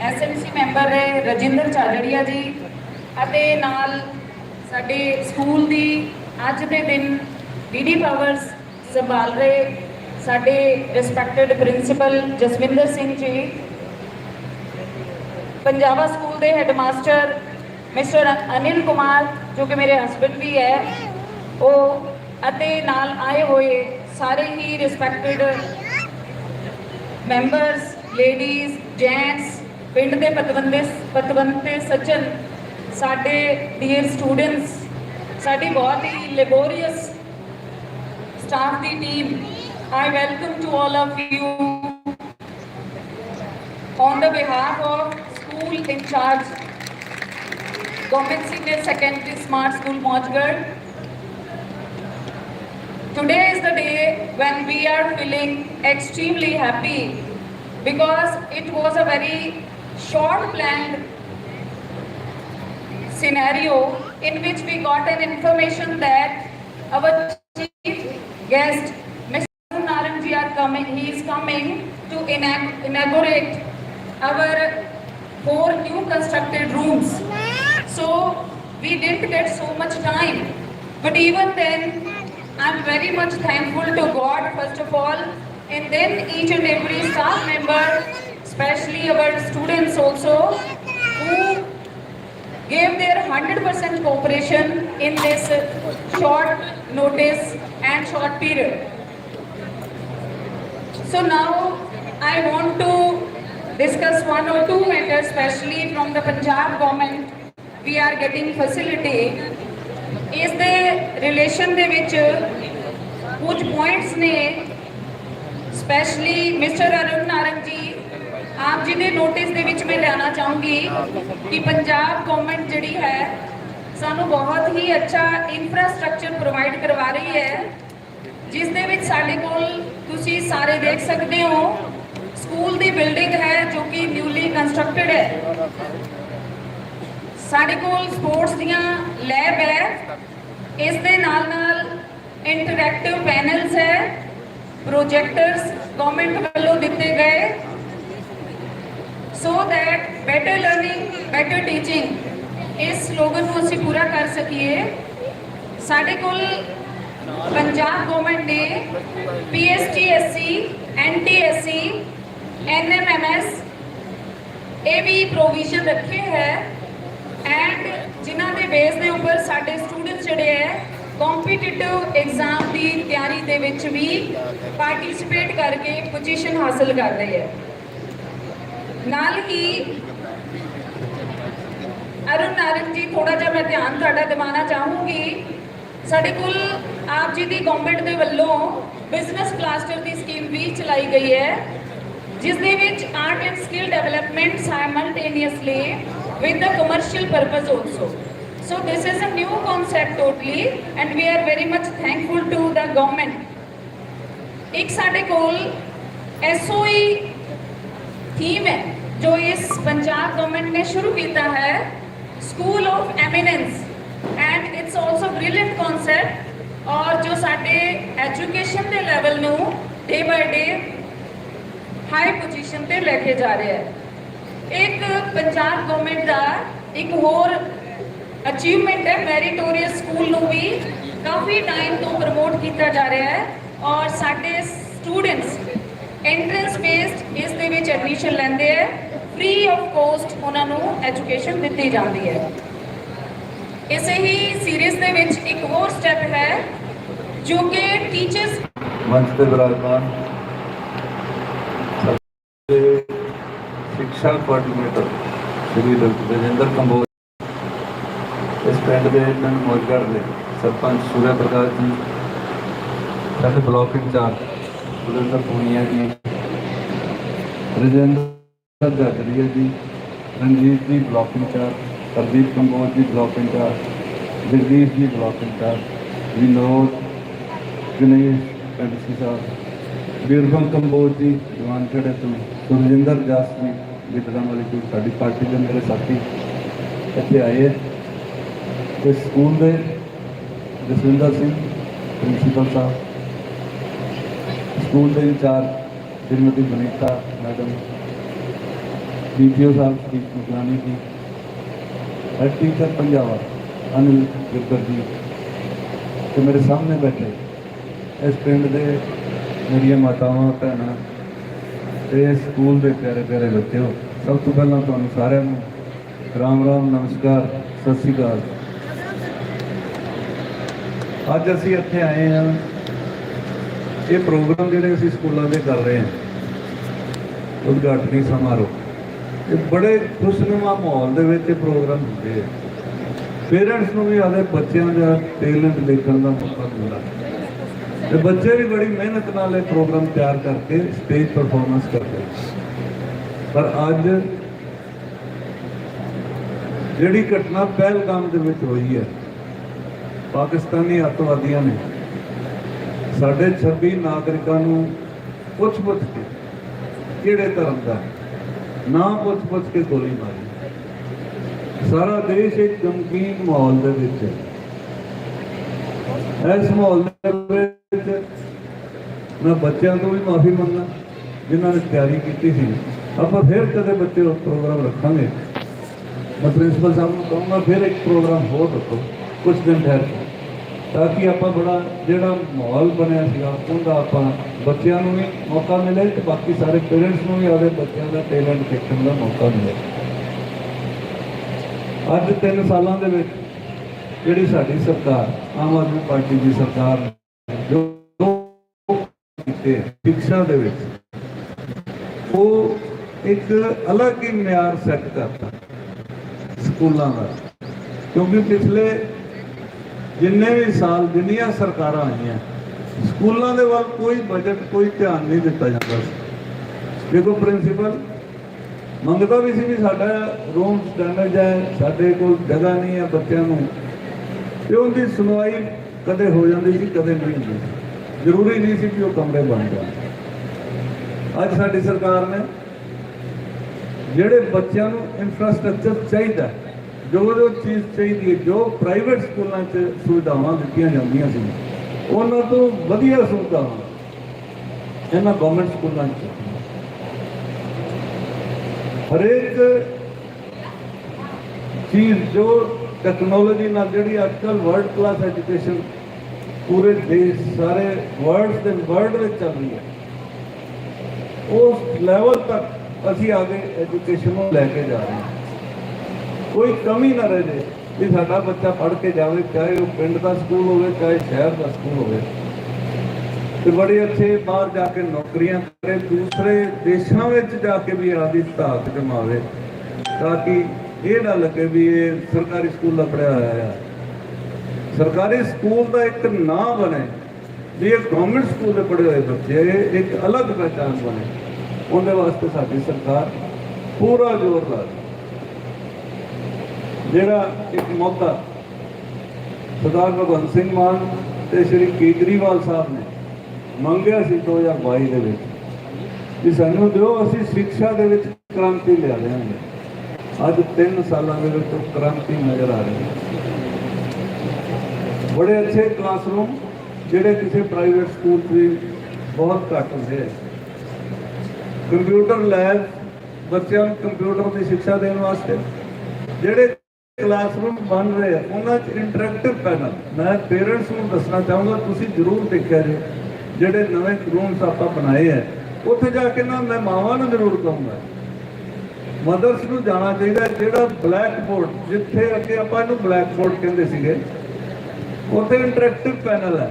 SMC member ਹੈ, ਰਜਿੰਦਰ ਚਾਲੜੀਆ ਜੀ, ਅਤੇ ਨਾਲ ਸਾਡੇ ਸਕੂਲ ਦੀ ਅੱਜ ਦੇ ਦਿਨ ਡੀਡੀ ਪਾਵਰਸ ਸੰਭਾਲ ਰਹੇ ਸਾਡੇ respected principal Jaswinder Singh ji, Punjaba school ਦੇ ਹੈਡਮਾਸਟਰ ਮਿਸਟਰ ਅਨਿਲ ਕੁਮਾਰ, ਜੋ ਕਿ ਮੇਰੇ ਹਸਬੰਡ ਵੀ ਹੈ, ਉਹ ਅਤੇ ਨਾਲ ਆਏ ਹੋਏ ਸਾਰੇ ਹੀ ਰਿਸਪੈਕਟਡ ਮੈਂਬਰਸ ਲੇਡੀਜ਼ ਜੈਂਟਸ ਪਿੰਡ ਦੇ ਪਤਵੰਦੇ ਪਤਵੰਤੇ ਸੱਜਣ ਸਾਡੇ ਡੀਅਰ ਸਟੂਡੈਂਟਸ ਸਾਡੀ ਬਹੁਤ ਹੀ ਲੈਬੋਰੀਅਸ staff the team I welcome to all of you on the behalf of school in charge government senior secondary smart school Mojgarh today is the day when we are feeling extremely happy because it was a very short planned scenario in which we got an information that our chief guest Mr. Naranji are coming he is coming to inaugurate our four new constructed rooms so we didn't get so much time but even then i'm very much thankful to god first of all and then each and every staff member especially our students also who gave their 100% cooperation in this short notice and short period. So now I want to discuss one or two matters, especially from the Punjab government. We are getting facility. ਇਸ ਦੇ relation ਦੇ ਵਿੱਚ ਕੁਝ points ਨੇ specially mister Arun Narang ji ਆਪ ਜੀ ਦੇ notice ਦੇ ਵਿੱਚ ਮੈਂ ਲਿਆਉਣਾ ਚਾਹੂੰਗੀ ਕਿ ਪੰਜਾਬ ਗਵਰਨਮੈਂਟ ਜਿਹੜੀ ਹੈ, ਸਾਨੂੰ ਬਹੁਤ ਹੀ ਅੱਛਾ ਇਨਫਰਾਸਟ੍ਰਕਚਰ ਪ੍ਰੋਵਾਈਡ ਕਰਵਾ ਰਹੀ ਹੈ, ਜਿਸ ਦੇ ਵਿੱਚ ਸਾਡੇ ਕੋਲ ਤੁਸੀਂ ਸਾਰੇ ਦੇਖ ਸਕਦੇ ਹੋ ਸਕੂਲ ਦੀ ਬਿਲਡਿੰਗ ਹੈ ਜੋ ਕਿ ਨਿਊਲੀ ਕੰਸਟਰਕਟਡ ਹੈ। ਸਾਡੇ ਕੋਲ ਸਪੋਰਟਸ ਦੀਆਂ ਲੈਬ ਹੈ, ਇਸ ਦੇ ਨਾਲ ਨਾਲ ਇੰਟਰੈਕਟਿਵ ਪੈਨਲਸ ਹੈ ਪ੍ਰੋਜੈਕਟਰਸ ਗਵਰਨਮੈਂਟ ਵੱਲੋਂ ਦਿੱਤੇ ਗਏ so that better learning better teaching ਇਸ ਸਲੋਗਨ ਨੂੰ ਅਸੀਂ ਪੂਰਾ ਕਰ ਸਕੀਏ। ਸਾਡੇ ਕੋਲ ਪੰਜਾਬ ਗਵਰਨਮੈਂਟ ਨੇ ਪੀਐਸਟੀਐਸਸੀ ਐਨਟੀਐਸਸੀ ਐਨਐਮਐਮਐਸ ਇਹ ਵੀ ਪ੍ਰੋਵੀਜ਼ਨ ਰੱਖੇ ਹੈ। ਐਂਡ ਜਿਨ੍ਹਾਂ ਦੇ ਬੇਸ ਦੇ ਉੱਪਰ ਸਾਡੇ ਸਟੂਡੈਂਟਸ ਜਿਹੜੇ ਹੈ ਕੰਪੀਟੀਟਿਵ ਐਗਜ਼ਾਮ ਦੀ ਤਿਆਰੀ ਦੇ ਵਿੱਚ ਵੀ ਪਾਰਟਿਸਿਪੇਟ ਕਰਕੇ ਪੋਜੀਸ਼ਨ ਹਾਸਲ ਕਰ ਰਹੇ ਹੈ ਨਾਲ ਹੀ ਅਰੁਣ ਨਾਰੰਗ ਜੀ ਥੋੜਾ ਜਿਹਾ ਮੈਂ ਧਿਆਨ ਤੁਹਾਡਾ ਦਿਵਾਉਣਾ ਚਾਹੂੰਗੀ ਸਾਡੇ ਕੋਲ ਆਪ ਜੀ ਦੀ ਗਵਰਨਮੈਂਟ ਦੇ ਵੱਲੋਂ ਬਿਜ਼ਨਸ ਕਲਾਸਟਰ ਦੀ ਸਕੀਮ ਵੀ ਚਲਾਈ ਗਈ ਹੈ, ਜਿਸ ਦੇ ਵਿੱਚ art and skill development simultaneously with the commercial purpose also. So, this is a new concept totally, and we are very much thankful to the government. ਇੱਕ ਸਾਡੇ ਕੋਲ SOE ਥੀਮ ਹੈ ਜੋ ਇਸ ਪੰਜਾਬ ਗਵਰਨਮੈਂਟ ਨੇ ਸ਼ੁਰੂ ਕੀਤਾ ਹੈ school of eminence and its also brilliant concept ਔਰ ਜੋ ਸਾਡੇ ਐਜੂਕੇਸ਼ਨ ਦੇ ਲੈਵਲ ਨੂੰ ਡੇ ਬਾਈ ਡੇ ਹਾਈ ਪੋਜੀਸ਼ਨ ਤੇ ਲੈ ਕੇ ਜਾ ਰਿਹਾ ਹੈ ਇੱਕ ਪੰਜਾਬ ਗਵਰਨਮੈਂਟ ਦਾ ਇੱਕ ਹੋਰ ਅਚੀਵਮੈਂਟ ਹੈ ਮੈਰੀਟੋਰੀਅਸ ਸਕੂਲ ਨੂੰ ਵੀ ਕਾਫੀ ਟਾਈਮ ਤੋਂ ਪ੍ਰਮੋਟ ਕੀਤਾ ਜਾ ਰਿਹਾ ਹੈ ਔਰ ਸਾਡੇ ਸਟੂਡੈਂਟਸ ਐਂਟਰੈਂਸ ਬੇਸਡ ਇਸ ਦੇ ਵਿੱਚ ਐਡਮਿਸ਼ਨ ਲੈਂਦੇ ਹੈ। ਫ੍ਰੀ ਆਫ ਕੋਸਟ ਉਹਨਾਂ ਨੂੰ ਐਜੂਕੇਸ਼ਨ ਦਿੱਤੀ ਜਾਂਦੀ ਹੈ। ਇਸੇ ਹੀ ਸੀਰੀਜ਼ ਦੇ ਵਿੱਚ ਇੱਕ ਹੋਰ ਸਟੈਪ ਹੈ ਜੋ ਕਿ ਟੀਚਰਸ ਮੰਚ ਤੇ ਵਿਰਾਜਮਾਨ ਸਾਡੇ ਸਿੱਖਿਆ ਕੋਆਰਡੀਨੇਟਰ ਸ਼੍ਰੀ ਰਜਿੰਦਰ ਕੰਬੋਜ ਇਸ ਪਿੰਡ ਦੇ ਪਿੰਡ ਮੋਜਗੜ੍ਹ ਦੇ ਸਰਪੰਚ ਸੂਰਿਆ ਪ੍ਰਕਾਸ਼ ਜੀ। ਸਾਡੇ ਬਲਾਕ ਇੰਚਾਰਜ। ਬਲਵਿੰਦਰ ਪੂਨੀਆ ਜੀ। ਰਜਿੰਦਰ ਜਗਰੀਆ ਜੀ। ਰਣਜੀਤ ਜੀ ਬਲਾਕ ਇੰਚਾਰਜ। ਪ੍ਰਦੀਪ ਕੰਬੋਜ ਜੀ block incharge. Jagdish ji block incharge. Vinod Ganesh MC ਸਾਹਿਬ। ਵੀਰਭੰਗ ਕੰਬੋਜ ਜੀ ਜਵਾਨ ਖੇੜੇ ਤੋਂ। ਸੁਰਜਿੰਦਰ ਜਾਸ ਜੀ ਗਿੱਦੜਾਂ ਵਾਲੀ ਕੋਈ ਸਾਡੀ ਪਾਰਟੀ ਦੇ ਮੇਰੇ ਸਾਥੀ ਇੱਥੇ ਆਏ। ਇਸ ਸਕੂਲ ਦੇ ਜਸਵਿੰਦਰ ਸਿੰਘ, ਪ੍ਰਿੰਸੀਪਲ ਸਾਹਿਬ। ਸਕੂਲ ਦੇ incharge Shrimati Banita madam, DPO ਸਾਹਿਬ ਸ੍ਰੀ ਮੁਗਲਾਨੀ ਦੀ ਹੈਡ ਟੀਚਰ ਪੰਜਾਬਾ, ਅਨਿਲ ਗਿਰਦਰ ਜੀ। ਤੇ ਮੇਰੇ ਸਾਹਮਣੇ ਬੈਠੇ ਇਸ ਪਿੰਡ ਦੇ ਮੇਰੀਆਂ ਮਾਤਾਵਾਂ, ਭੈਣਾਂ ਤੇ ਸਕੂਲ ਦੇ ਪਿਆਰੇ ਪਿਆਰੇ ਬੱਚਿਓ, ਸਭ ਤੋਂ ਪਹਿਲਾਂ ਤੁਹਾਨੂੰ ਸਾਰਿਆਂ ਨੂੰ ਰਾਮ ਰਾਮ ਨਮਸਕਾਰ, ਸਤਿ ਸ੍ਰੀ ਅਕਾਲ। ਅੱਜ ਅਸੀਂ ਇੱਥੇ ਆਏ ਹਾਂ। ਇਹ ਪ੍ਰੋਗਰਾਮ ਜਿਹੜੇ ਅਸੀਂ ਸਕੂਲਾਂ ਦੇ ਕਰ ਰਹੇ ਹਾਂ। ਉਦਘਾਟਨੀ ਸਮਾਰੋਹ। ਇਹ ਬੜੇ ਖੁਸ਼ਨੁਮਾ ਮਾਹੌਲ ਦੇ ਵਿੱਚ ਇਹ ਪ੍ਰੋਗਰਾਮ ਹੁੰਦੇ ਆ। ਪੇਰੈਂਟਸ ਨੂੰ ਵੀ ਆਦੇ ਬੱਚਿਆਂ ਦਾ ਟੈਲੈਂਟ ਦੇਖਣ ਦਾ ਮੌਕਾ ਮਿਲਦਾ। ਤੇ ਬੱਚੇ ਵੀ ਬੜੀ ਮਿਹਨਤ ਨਾਲ ਇਹ ਪ੍ਰੋਗਰਾਮ ਤਿਆਰ ਕਰਕੇ ਸਟੇਜ ਪਰਫਾਰਮੈਂਸ ਕਰਦੇ ਪਰ ਅੱਜ ਜਿਹੜੀ ਘਟਨਾ ਪਹਿਲਗਾਮ ਦੇ ਵਿੱਚ ਹੋਈ ਹੈ ਪਾਕਿਸਤਾਨੀ ਅੱਤਵਾਦੀਆਂ ਨੇ ਸਾਡੇ 26 ਨਾਗਰਿਕਾਂ ਨੂੰ ਪੁੱਛ ਪੁੱਛ ਕੇ ਕਿਹੜੇ ਧਰਮ ਦਾ ਨਾ ਪੁੱਛ ਪੁੱਛ ਕੇ ਗੋਲੀ ਮਾਰੀ। ਸਾਰਾ ਦੇਸ਼ ਇੱਕ ਗਮਗੀਨ ਮਾਹੌਲ ਦੇ ਵਿੱਚ ਹੈ। ਇਸ ਮਾਹੌਲ ਦੇ ਵਿੱਚ ਮੈਂ ਬੱਚਿਆਂ ਤੋਂ ਵੀ ਮਾਫੀ ਮੰਗਦਾ, ਜਿਨ੍ਹਾਂ ਨੇ ਤਿਆਰੀ ਕੀਤੀ ਸੀ। ਆਪਾਂ ਫਿਰ ਕਦੇ ਬੱਚੇ ਪ੍ਰੋਗਰਾਮ ਰੱਖਾਂਗੇ। ਮੈਂ ਪ੍ਰਿੰਸੀਪਲ ਸਾਹਿਬ ਨੂੰ ਕਹੂੰਗਾ, ਫਿਰ ਇੱਕ ਪ੍ਰੋਗਰਾਮ ਹੋਰ ਰੱਖੋ ਕੁਝ ਦਿਨ ਠਹਿਰ ਕੇ। ਤਾਂ ਕਿ ਆਪਾਂ ਬੜਾ ਜਿਹੜਾ ਮਾਹੌਲ ਬਣਿਆ ਸੀਗਾ, ਉਹਦਾ ਆਪਾਂ ਬੱਚਿਆਂ ਨੂੰ ਵੀ ਮੌਕਾ ਮਿਲੇ ਤੇ ਬਾਕੀ ਸਾਰੇ ਪੇਰੈਂਟਸ ਨੂੰ ਵੀ ਆਪਣੇ ਬੱਚਿਆਂ ਦਾ ਟੈਲੈਂਟ ਦੇਖਣ ਦਾ ਮੌਕਾ ਮਿਲੇ। ਅੱਜ 3 ਸਾਲਾਂ ਦੇ ਵਿੱਚ ਜਿਹੜੀ ਸਾਡੀ ਸਰਕਾਰ, ਆਮ ਆਦਮੀ ਪਾਰਟੀ ਦੀ ਸਰਕਾਰ ਜੋ ਕੀਤੇ ਸਿੱਖਿਆ ਦੇ ਵਿੱਚ, ਉਹ ਇੱਕ ਅਲੱਗ ਹੀ ਮਿਆਰ ਸੈੱਟ ਕਰਤਾ ਸਕੂਲਾਂ ਦਾ। ਕਿਉਂਕਿ ਪਿਛਲੇ ਜਿੰਨੇ ਵੀ ਸਾਲ ਜਿੰਨੀਆਂ ਸਰਕਾਰਾਂ ਆਈਆਂ, ਸਕੂਲਾਂ ਦੇ ਵੱਲ ਕੋਈ ਬਜਟ ਕੋਈ ਧਿਆਨ ਨਹੀਂ ਦਿੱਤਾ ਜਾਂਦਾ ਸੀ। ਦੇਖੋ ਪ੍ਰਿੰਸੀਪਲ ਮੰਗਦਾ ਵੀ ਸੀ ਵੀ ਸਾਡਾ ਰੂਮ ਸਟੈਂਡਰਡ ਹੈ, ਸਾਡੇ ਕੋਲ ਜਗ੍ਹਾ ਨਹੀਂ ਹੈ ਬੱਚਿਆਂ ਨੂੰ। ਤੇ ਉਹਦੀ ਸੁਣਵਾਈ ਕਦੇ ਹੋ ਜਾਂਦੀ ਸੀ, ਕਦੇ ਨਹੀਂ ਹੁੰਦੀ ਸੀ। ਜ਼ਰੂਰੀ ਨਹੀਂ ਸੀ ਕਿ ਉਹ ਕਮਰੇ ਬਣ ਜਾਣ। ਅੱਜ ਸਾਡੀ ਸਰਕਾਰ ਨੇ ਜਿਹੜੇ ਬੱਚਿਆਂ ਨੂੰ ਇਨਫਰਾਸਟ੍ਰਕਚਰ ਚਾਹੀਦਾ ਜੋ ਜੋ ਚੀਜ਼ ਚਾਹੀਦੀ ਹੈ, ਜੋ ਪ੍ਰਾਈਵੇਟ ਸਕੂਲਾਂ 'ਚ ਸੁਵਿਧਾਵਾਂ ਦਿੱਤੀਆਂ ਜਾਂਦੀਆਂ ਸੀ, ਉਹਨਾਂ ਤੋਂ ਵਧੀਆ ਸੁਵਿਧਾਵਾਂ ਇਹਨਾਂ ਗਵਰਨਮੈਂਟ ਸਕੂਲਾਂ 'ਚ। ਹਰੇਕ ਚੀਜ਼ ਜੋ ਟੈਕਨੋਲੋਜੀ ਨਾਲ ਜਿਹੜੀ ਅੱਜ ਕੱਲ੍ਹ ਵਰਲਡ ਕਲਾਸ ਐਜੂਕੇਸ਼ਨ ਪੂਰੇ ਦੇਸ਼, ਸਾਰੇ ਵਰਲਡ ਦੇ ਵਰਲਡ ਵਿੱਚ ਚੱਲ ਰਹੀ ਹੈ, ਉਸ ਲੈਵਲ ਤੱਕ ਅਸੀਂ ਆਗੇ ਐਜੂਕੇਸ਼ਨ ਨੂੰ ਲੈ ਕੇ ਜਾ ਰਹੇ ਹਾਂ। ਕੋਈ ਕਮੀ ਨਾ ਰਹੇ ਜੇ ਵੀ ਸਾਡਾ ਬੱਚਾ ਪੜ੍ਹ ਕੇ ਜਾਵੇ, ਚਾਹੇ ਉਹ ਪਿੰਡ ਦਾ ਸਕੂਲ ਹੋਵੇ, ਚਾਹੇ ਸ਼ਹਿਰ ਦਾ ਸਕੂਲ ਹੋਵੇ। ਤੇ ਬੜੇ ਅੱਛੇ ਬਾਹਰ ਜਾ ਕੇ ਨੌਕਰੀਆਂ ਕਰੇ, ਦੂਸਰੇ ਦੇਸ਼ਾਂ ਵਿੱਚ ਜਾ ਕੇ ਵੀ ਆਦੀ ਧਾਕ ਕਮਾਵੇ, ਤਾਂ ਕਿ ਇਹ ਨਾ ਲੱਗੇ ਵੀ ਇਹ ਸਰਕਾਰੀ ਸਕੂਲ ਦਾ ਪੜਿਆ ਹੋਇਆ ਆ। ਸਰਕਾਰੀ ਸਕੂਲ ਦਾ ਇੱਕ ਨਾਂ ਬਣੇ, ਵੀ ਇਹ ਗਵਰਨਮੈਂਟ ਸਕੂਲ ਦੇ ਪੜ੍ਹੇ ਹੋਏ ਬੱਚੇ ਇੱਕ ਅਲੱਗ ਪਹਿਚਾਨ ਬਣੇ। ਉਹਦੇ ਵਾਸਤੇ ਸਾਡੀ ਸਰਕਾਰ ਪੂਰਾ ਜ਼ੋਰ ਲਾ ਰਹੀ ਜਿਹੜਾ ਇੱਕ ਮੌਕਾ। ਸਰਦਾਰ ਭਗਵੰਤ ਸਿੰਘ ਮਾਨ ਤੇ ਸ਼੍ਰੀ ਕੇਜਰੀਵਾਲ ਸਾਹਿਬ ਨੇ ਮੰਗਿਆ ਸੀ 2022 ਦੇ ਵਿੱਚ ਕਿ ਸਾਨੂੰ ਦਿਓ, ਅਸੀਂ ਸਿੱਖਿਆ ਦੇ ਵਿੱਚ ਕ੍ਰਾਂਤੀ ਲਿਆ ਦੇਵਾਂਗੇ। ਅੱਜ 3 ਸਾਲਾਂ ਦੇ ਵਿੱਚ ਕ੍ਰਾਂਤੀ ਨਜ਼ਰ ਆ ਰਹੀ ਹੈ। ਬੜੇ ਅੱਛੇ ਕਲਾਸਰੂਮ ਜਿਹੜੇ ਕਿਸੇ ਪ੍ਰਾਈਵੇਟ ਸਕੂਲ 'ਚ ਵੀ ਬਹੁਤ ਘੱਟ ਹੁੰਦੇ ਆ। ਕੰਪਿਊਟਰ ਲੈਬ ਬੱਚਿਆਂ ਨੂੰ ਕੰਪਿਊਟਰ ਦੀ ਸਿੱਖਿਆ ਦੇਣ ਵਾਸਤੇ, ਜਿਹੜੇ ਕਲਾਸਰੂਮ ਬਣ ਰਹੇ ਆ, ਉਹਨਾਂ 'ਚ ਇੰਟਰੈਕਟਿਵ ਪੈਨਲ ਮੈਂ ਪੇਰੈਂਟਸ ਨੂੰ ਦੱਸਣਾ ਚਾਹੂੰਗਾ, ਤੁਸੀਂ ਜ਼ਰੂਰ ਦੇਖਿਆ ਜੇ, ਜਿਹੜੇ ਨਵੇਂ ਰੂਮਸ ਆਪਾਂ ਬਣਾਏ ਆ, ਉੱਥੇ ਜਾ ਕੇ ਨਾ ਮੈਂ ਮਾਵਾਂ ਨੂੰ ਜ਼ਰੂਰ ਕਹੂੰਗਾ। ਮਦਰਸ ਨੂੰ ਜਾਣਾ ਚਾਹੀਦਾ ਜਿਹੜਾ ਬਲੈਕ ਬੋਰਡ ਜਿੱਥੇ ਅੱਗੇ ਆਪਾਂ ਇਹਨੂੰ ਬਲੈਕ ਬੋਰਡ ਕਹਿੰਦੇ ਸੀਗੇ, ਉੱਥੇ ਇੰਟਰੈਕਟਿਵ ਪੈਨਲ ਹੈ।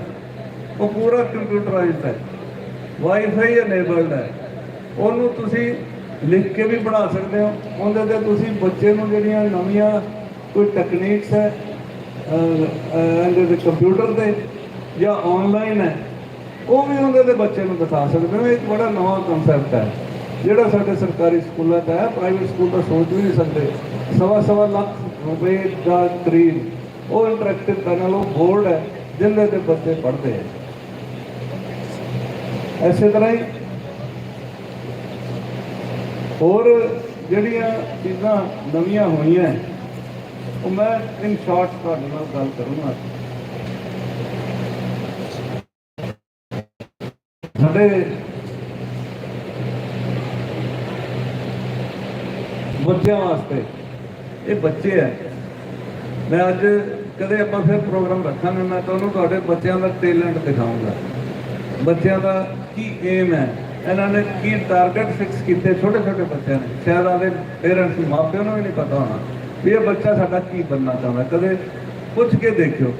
ਉਹ ਪੂਰਾ ਕੰਪਿਊਟਰਾਈਜ਼ਡ ਹੈ। ਵਾਈਫਾਈ ਅਨੇਬਲਡ ਹੈ। ਉਹਨੂੰ ਤੁਸੀਂ ਲਿਖ ਕੇ ਵੀ ਬਣਾ ਸਕਦੇ ਹੋ। ਉਹਦੇ ਤੇ ਤੁਸੀਂ ਬੱਚੇ ਨੂੰ ਜਿਹੜੀਆਂ ਨਵੀਆਂ ਕੋਈ ਟੈਕਨੀਕਸ ਹੈ ਇਹਦੇ ਤੇ ਕੰਪਿਊਟਰ ਤੇ ਜਾਂ ਆਨਲਾਈਨ ਹੈ ਉਹ ਵੀ ਉਹਨਾਂ ਦੇ ਬੱਚੇ ਨੂੰ ਦਿਖਾ ਸਕਦੇ ਹੋ ਇਹ ਇੱਕ ਬੜਾ ਨਵਾਂ ਕਨਸੈਪਟ ਹੈ, ਜਿਹੜਾ ਸਾਡੇ ਸਰਕਾਰੀ ਸਕੂਲਾਂ 'ਚ ਹੈ। ਪ੍ਰਾਈਵੇਟ ਸਕੂਲ ਦਾ ਸੋਚ ਵੀ ਨਹੀਂ ਸਕਦੇ। ਸਵਾ ਸਵਾ ਲੱਖ ਰੁਪਏ ਦਾ ਕਰੀਬ ਉਹ ਇੰਟਰੈਕਟਿਵ ਪੈਨਲ ਉਹ ਬੋਰਡ ਹੈ, ਜਿਹਦੇ ਤੇ ਬੱਚੇ ਪੜ੍ਹਦੇ ਹੈ ਐਸੇ ਤਰ੍ਹਾਂ ਹੀ ਹੋਰ ਜਿਹੜੀਆਂ ਚੀਜ਼ਾਂ ਨਵੀਆਂ ਹੋਈਆਂ ਉਹ ਮੈਂ ਇਨ ਸ਼ਾਰਟ ਤੁਹਾਡੇ ਨਾਲ ਗੱਲ ਕਰੂੰਗਾ। ਸਾਡੇ ਬੱਚਿਆਂ ਵਾਸਤੇ ਇਹ ਬੱਚੇ ਹੈ ਮੈਂ ਅੱਜ ਕਦੇ ਆਪਾਂ ਫਿਰ ਪ੍ਰੋਗਰਾਮ ਰੱਖਾਂਗੇ, ਮੈਂ ਤੁਹਾਨੂੰ ਤੁਹਾਡੇ ਬੱਚਿਆਂ ਦਾ ਟੈਲੈਂਟ ਦਿਖਾਊਂਗਾ ਬੱਚਿਆਂ ਦਾ ਕੀ ਏਮ ਹੈ? ਇਹਨਾਂ ਨੇ ਕੀ ਟਾਰਗੇਟ ਫਿਕਸ ਕੀਤੇ? ਛੋਟੇ ਛੋਟੇ ਬੱਚਿਆਂ ਨੇ। ਸ਼ਾਇਦ ਆਦੇ ਪੇਰੈਂਟਸ ਮਾਪਿਆਂ ਨੂੰ ਵੀ ਨਹੀਂ ਪਤਾ ਹੋਣਾ। ਵੀ ਇਹ ਬੱਚਾ ਸਾਡਾ ਕੀ ਬਣਨਾ ਚਾਹੁੰਦਾ? ਕਦੇ ਪੁੱਛ ਕੇ ਦੇਖਿਓ।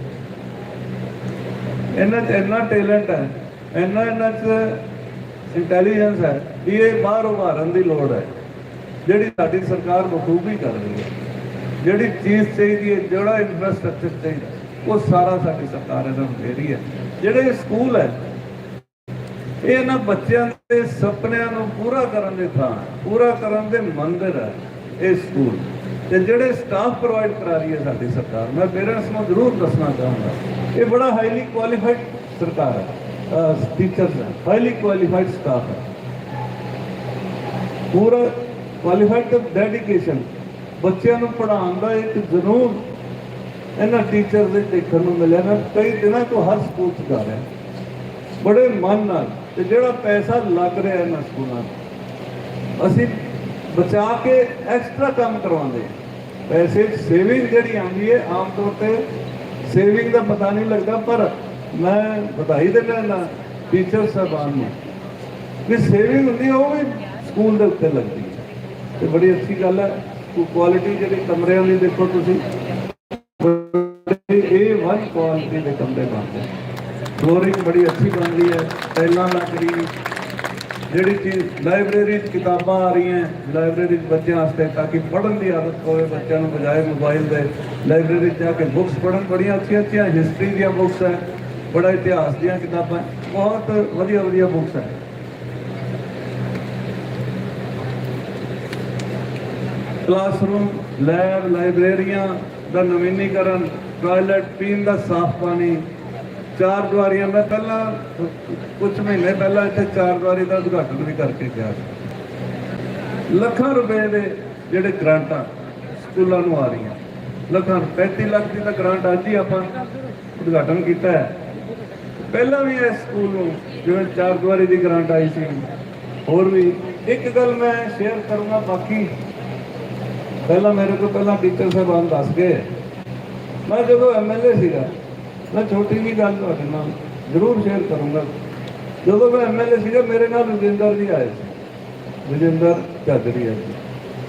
ਇਹਨਾਂ 'ਚ ਇੰਨਾ ਟੈਲੈਂਟ ਹੈ, ਇੰਨਾ ਇਹਨਾਂ 'ਚ ਇੰਟੈਲੀਜੈਂਸ ਹੈ ਵੀ ਇਹ ਬਾਹਰ ਉਭਾਰਨ ਦੀ ਲੋੜ ਹੈ। ਜਿਹੜੀ ਸਾਡੀ ਸਰਕਾਰ ਬਖੂਬੀ ਕਰ ਰਹੀ ਹੈ, ਜਿਹੜੀ ਚੀਜ਼ ਚਾਹੀਦੀ ਹੈ, ਜਿਹੜਾ ਇਨਫਰਾਸਟ੍ਰਕਚਰ ਚਾਹੀਦਾ, ਉਹ ਸਾਰਾ ਸਾਡੀ ਸਰਕਾਰ ਇਹਨਾਂ ਨੂੰ ਦੇ ਰਹੀ ਹੈ। ਜਿਹੜੇ ਸਕੂਲ ਹੈ, ਇਹ ਇਹਨਾਂ ਬੱਚਿਆਂ ਦੇ ਸੁਪਨਿਆਂ ਨੂੰ ਪੂਰਾ ਕਰਨ ਦੇ ਥਾਂ, ਪੂਰਾ ਕਰਨ ਦੇ ਮੰਦਰ ਹੈ, ਇਹ ਸਕੂਲ ਤੇ ਜਿਹੜੇ ਸਟਾਫ ਪ੍ਰੋਵਾਈਡ ਕਰਾ ਰਹੀ ਹੈ ਸਾਡੀ ਸਰਕਾਰ, ਮੈਂ ਪੇਰੈਂਟਸ ਨੂੰ ਜ਼ਰੂਰ ਦੱਸਣਾ ਚਾਹਾਂਗਾ। ਇਹ ਬੜਾ ਹਾਈਲੀ ਕੁਆਲੀਫਾਈਡ ਸਰਕਾਰ ਹੈ ਟੀਚਰਸ ਹੈ ਹਾਈਲੀ ਕੁਆਲੀਫਾਈਡ ਸਟਾਫ ਹੈ। ਪੂਰਾ ਕੁਆਲੀਫਾਈਡ ਡੈਡੀਕੇਸ਼ਨ ਬੱਚਿਆਂ ਨੂੰ ਪੜ੍ਹਾਉਣ ਦਾ ਇੱਕ ਜ਼ਰੂਰ ਇਹਨਾਂ ਟੀਚਰ ਦੇ ਦੇਖਣ ਨੂੰ ਮਿਲਿਆ। ਮੈਂ ਕਈ ਦਿਨਾਂ ਤੋਂ ਹਰ ਸਕੂਲ 'ਚ ਜਾ ਰਿਹਾ। ਬੜੇ ਮਨ ਨਾਲ ਤੇ ਜਿਹੜਾ ਪੈਸਾ ਲੱਗ ਰਿਹਾ ਇਹਨਾਂ ਸਕੂਲਾਂ ਅਸੀਂ ਬਚਾ ਕੇ ਐਕਸਟਰਾ ਕੰਮ ਕਰਵਾਉਂਦੇ। ਹਾਂ। ਪੈਸੇ ਸੇਵਿੰਗ ਜਿਹੜੀ ਆਉਂਦੀ ਹੈ, ਆਮ ਤੌਰ ਤੇ ਸੇਵਿੰਗ ਦਾ ਪਤਾ ਨਹੀਂ ਲੱਗਦਾ, ਪਰ ਮੈਂ ਵਧਾਈ ਦਿੰਦਾ ਨਾ ਟੀਚਰ ਸਾਹਿਬਾਨ ਨੂੰ। ਵੀ ਸੇਵਿੰਗ ਹੁੰਦੀ ਉਹ ਵੀ ਸਕੂਲ ਦੇ ਉੱਤੇ ਲੱਗਦੀ ਹੈ। ਤੇ ਬੜੀ ਅੱਛੀ ਗੱਲ ਹੈ ਕੁਆਲਿਟੀ ਜਿਹੜੀ ਕਮਰਿਆਂ ਦੀ ਦੇਖੋ ਤੁਸੀਂ, ਇਹ ਵਨ ਕੁਆਲਿਟੀ ਦੇ ਕਮਰੇ ਬਣਦੇ ਫਲੋਰਿੰਗ ਬੜੀ ਅੱਛੀ ਬਣ ਰਹੀ ਹੈ ਟਾਈਲਾਂ ਲੱਗ ਰਹੀ ਜਿਹੜੀ ਚੀਜ਼ ਲਾਇਬ੍ਰੇਰੀ 'ਚ ਕਿਤਾਬਾਂ ਆ ਰਹੀਆਂ, ਲਾਇਬ੍ਰੇਰੀ 'ਚ ਬੱਚਿਆਂ ਵਾਸਤੇ ਤਾਂ ਕਿ ਪੜ੍ਹਨ ਦੀ ਆਦਤ ਹੋਵੇ ਬੱਚਿਆਂ ਨੂੰ ਬਜਾਏ ਮੋਬਾਈਲ ਦੇ। ਲਾਇਬ੍ਰੇਰੀ 'ਚ ਜਾ ਕੇ ਬੁੱਕਸ ਪੜ੍ਹਨ, ਬੜੀਆਂ ਅੱਛੀਆਂ ਅੱਛੀਆਂ ਹਿਸਟਰੀ ਦੀਆਂ ਬੁੱਕਸ ਹੈ, ਬੜਾ ਇਤਿਹਾਸ ਦੀਆਂ ਕਿਤਾਬਾਂ ਬਹੁਤ ਵਧੀਆ ਵਧੀਆ ਬੁੱਕਸ ਹੈ। ਕਲਾਸਰੂਮ ਲੈਬ ਲਾਇਬ੍ਰੇਰੀਆਂ ਦਾ ਨਵੀਨੀਕਰਨ ਟਾਇਲਟ ਪੀਣ ਦਾ ਸਾਫ਼ ਪਾਣੀ ਚਾਰ ਦੁਆਰੀਆਂ ਮੈਂ ਪਹਿਲਾਂ ਕੁਝ ਮਹੀਨੇ ਪਹਿਲਾਂ ਇੱਥੇ ਚਾਰ ਦੁਆਰੀ ਦਾ ਉਦਘਾਟਨ ਵੀ ਕਰਕੇ ਗਿਆ ਸੀ। ਲੱਖਾਂ ਰੁਪਏ ਦੇ ਜਿਹੜੇ ਗ੍ਰਾਂਟਾਂ ਸਕੂਲਾਂ ਨੂੰ ਆ ਰਹੀਆਂ। ਲੱਖਾਂ 35 ਲੱਖ ਦੀ ਤਾਂ ਗ੍ਰਾਂਟ ਅੱਜ ਹੀ ਆਪਾਂ ਉਦਘਾਟਨ ਕੀਤਾ ਹੈ। ਪਹਿਲਾਂ ਵੀ ਇਸ ਸਕੂਲ ਨੂੰ ਜਿਵੇਂ ਚਾਰ ਦੁਆਰੀ ਦੀ ਗ੍ਰਾਂਟ ਆਈ ਸੀ, ਹੋਰ ਵੀ ਇੱਕ ਗੱਲ ਮੈਂ ਸ਼ੇਅਰ ਕਰੂੰਗਾ ਬਾਕੀ। ਪਹਿਲਾਂ ਮੇਰੇ ਕੋਲ ਪਹਿਲਾਂ ਟੀਚਰ ਸਾਹਿਬਾਨ ਦੱਸ ਗਏ। ਮੈਂ ਜਦੋਂ ਐਮਐਲਏ ਸੀਗਾ ਮੈਂ ਛੋਟੀ ਜਿਹੀ ਗੱਲ ਤੁਹਾਡੇ ਨਾਲ ਜ਼ਰੂਰ ਸ਼ੇਅਰ ਕਰੂੰਗਾ। ਜਦੋਂ ਮੈਂ ਐਮਐਲਏ ਸੀਗਾ, ਮੇਰੇ ਨਾਲ ਰਜਿੰਦਰ ਜੀ ਆਏ ਸੀ। ਰਜਿੰਦਰ ਝਾਗਰੀ ਹੈ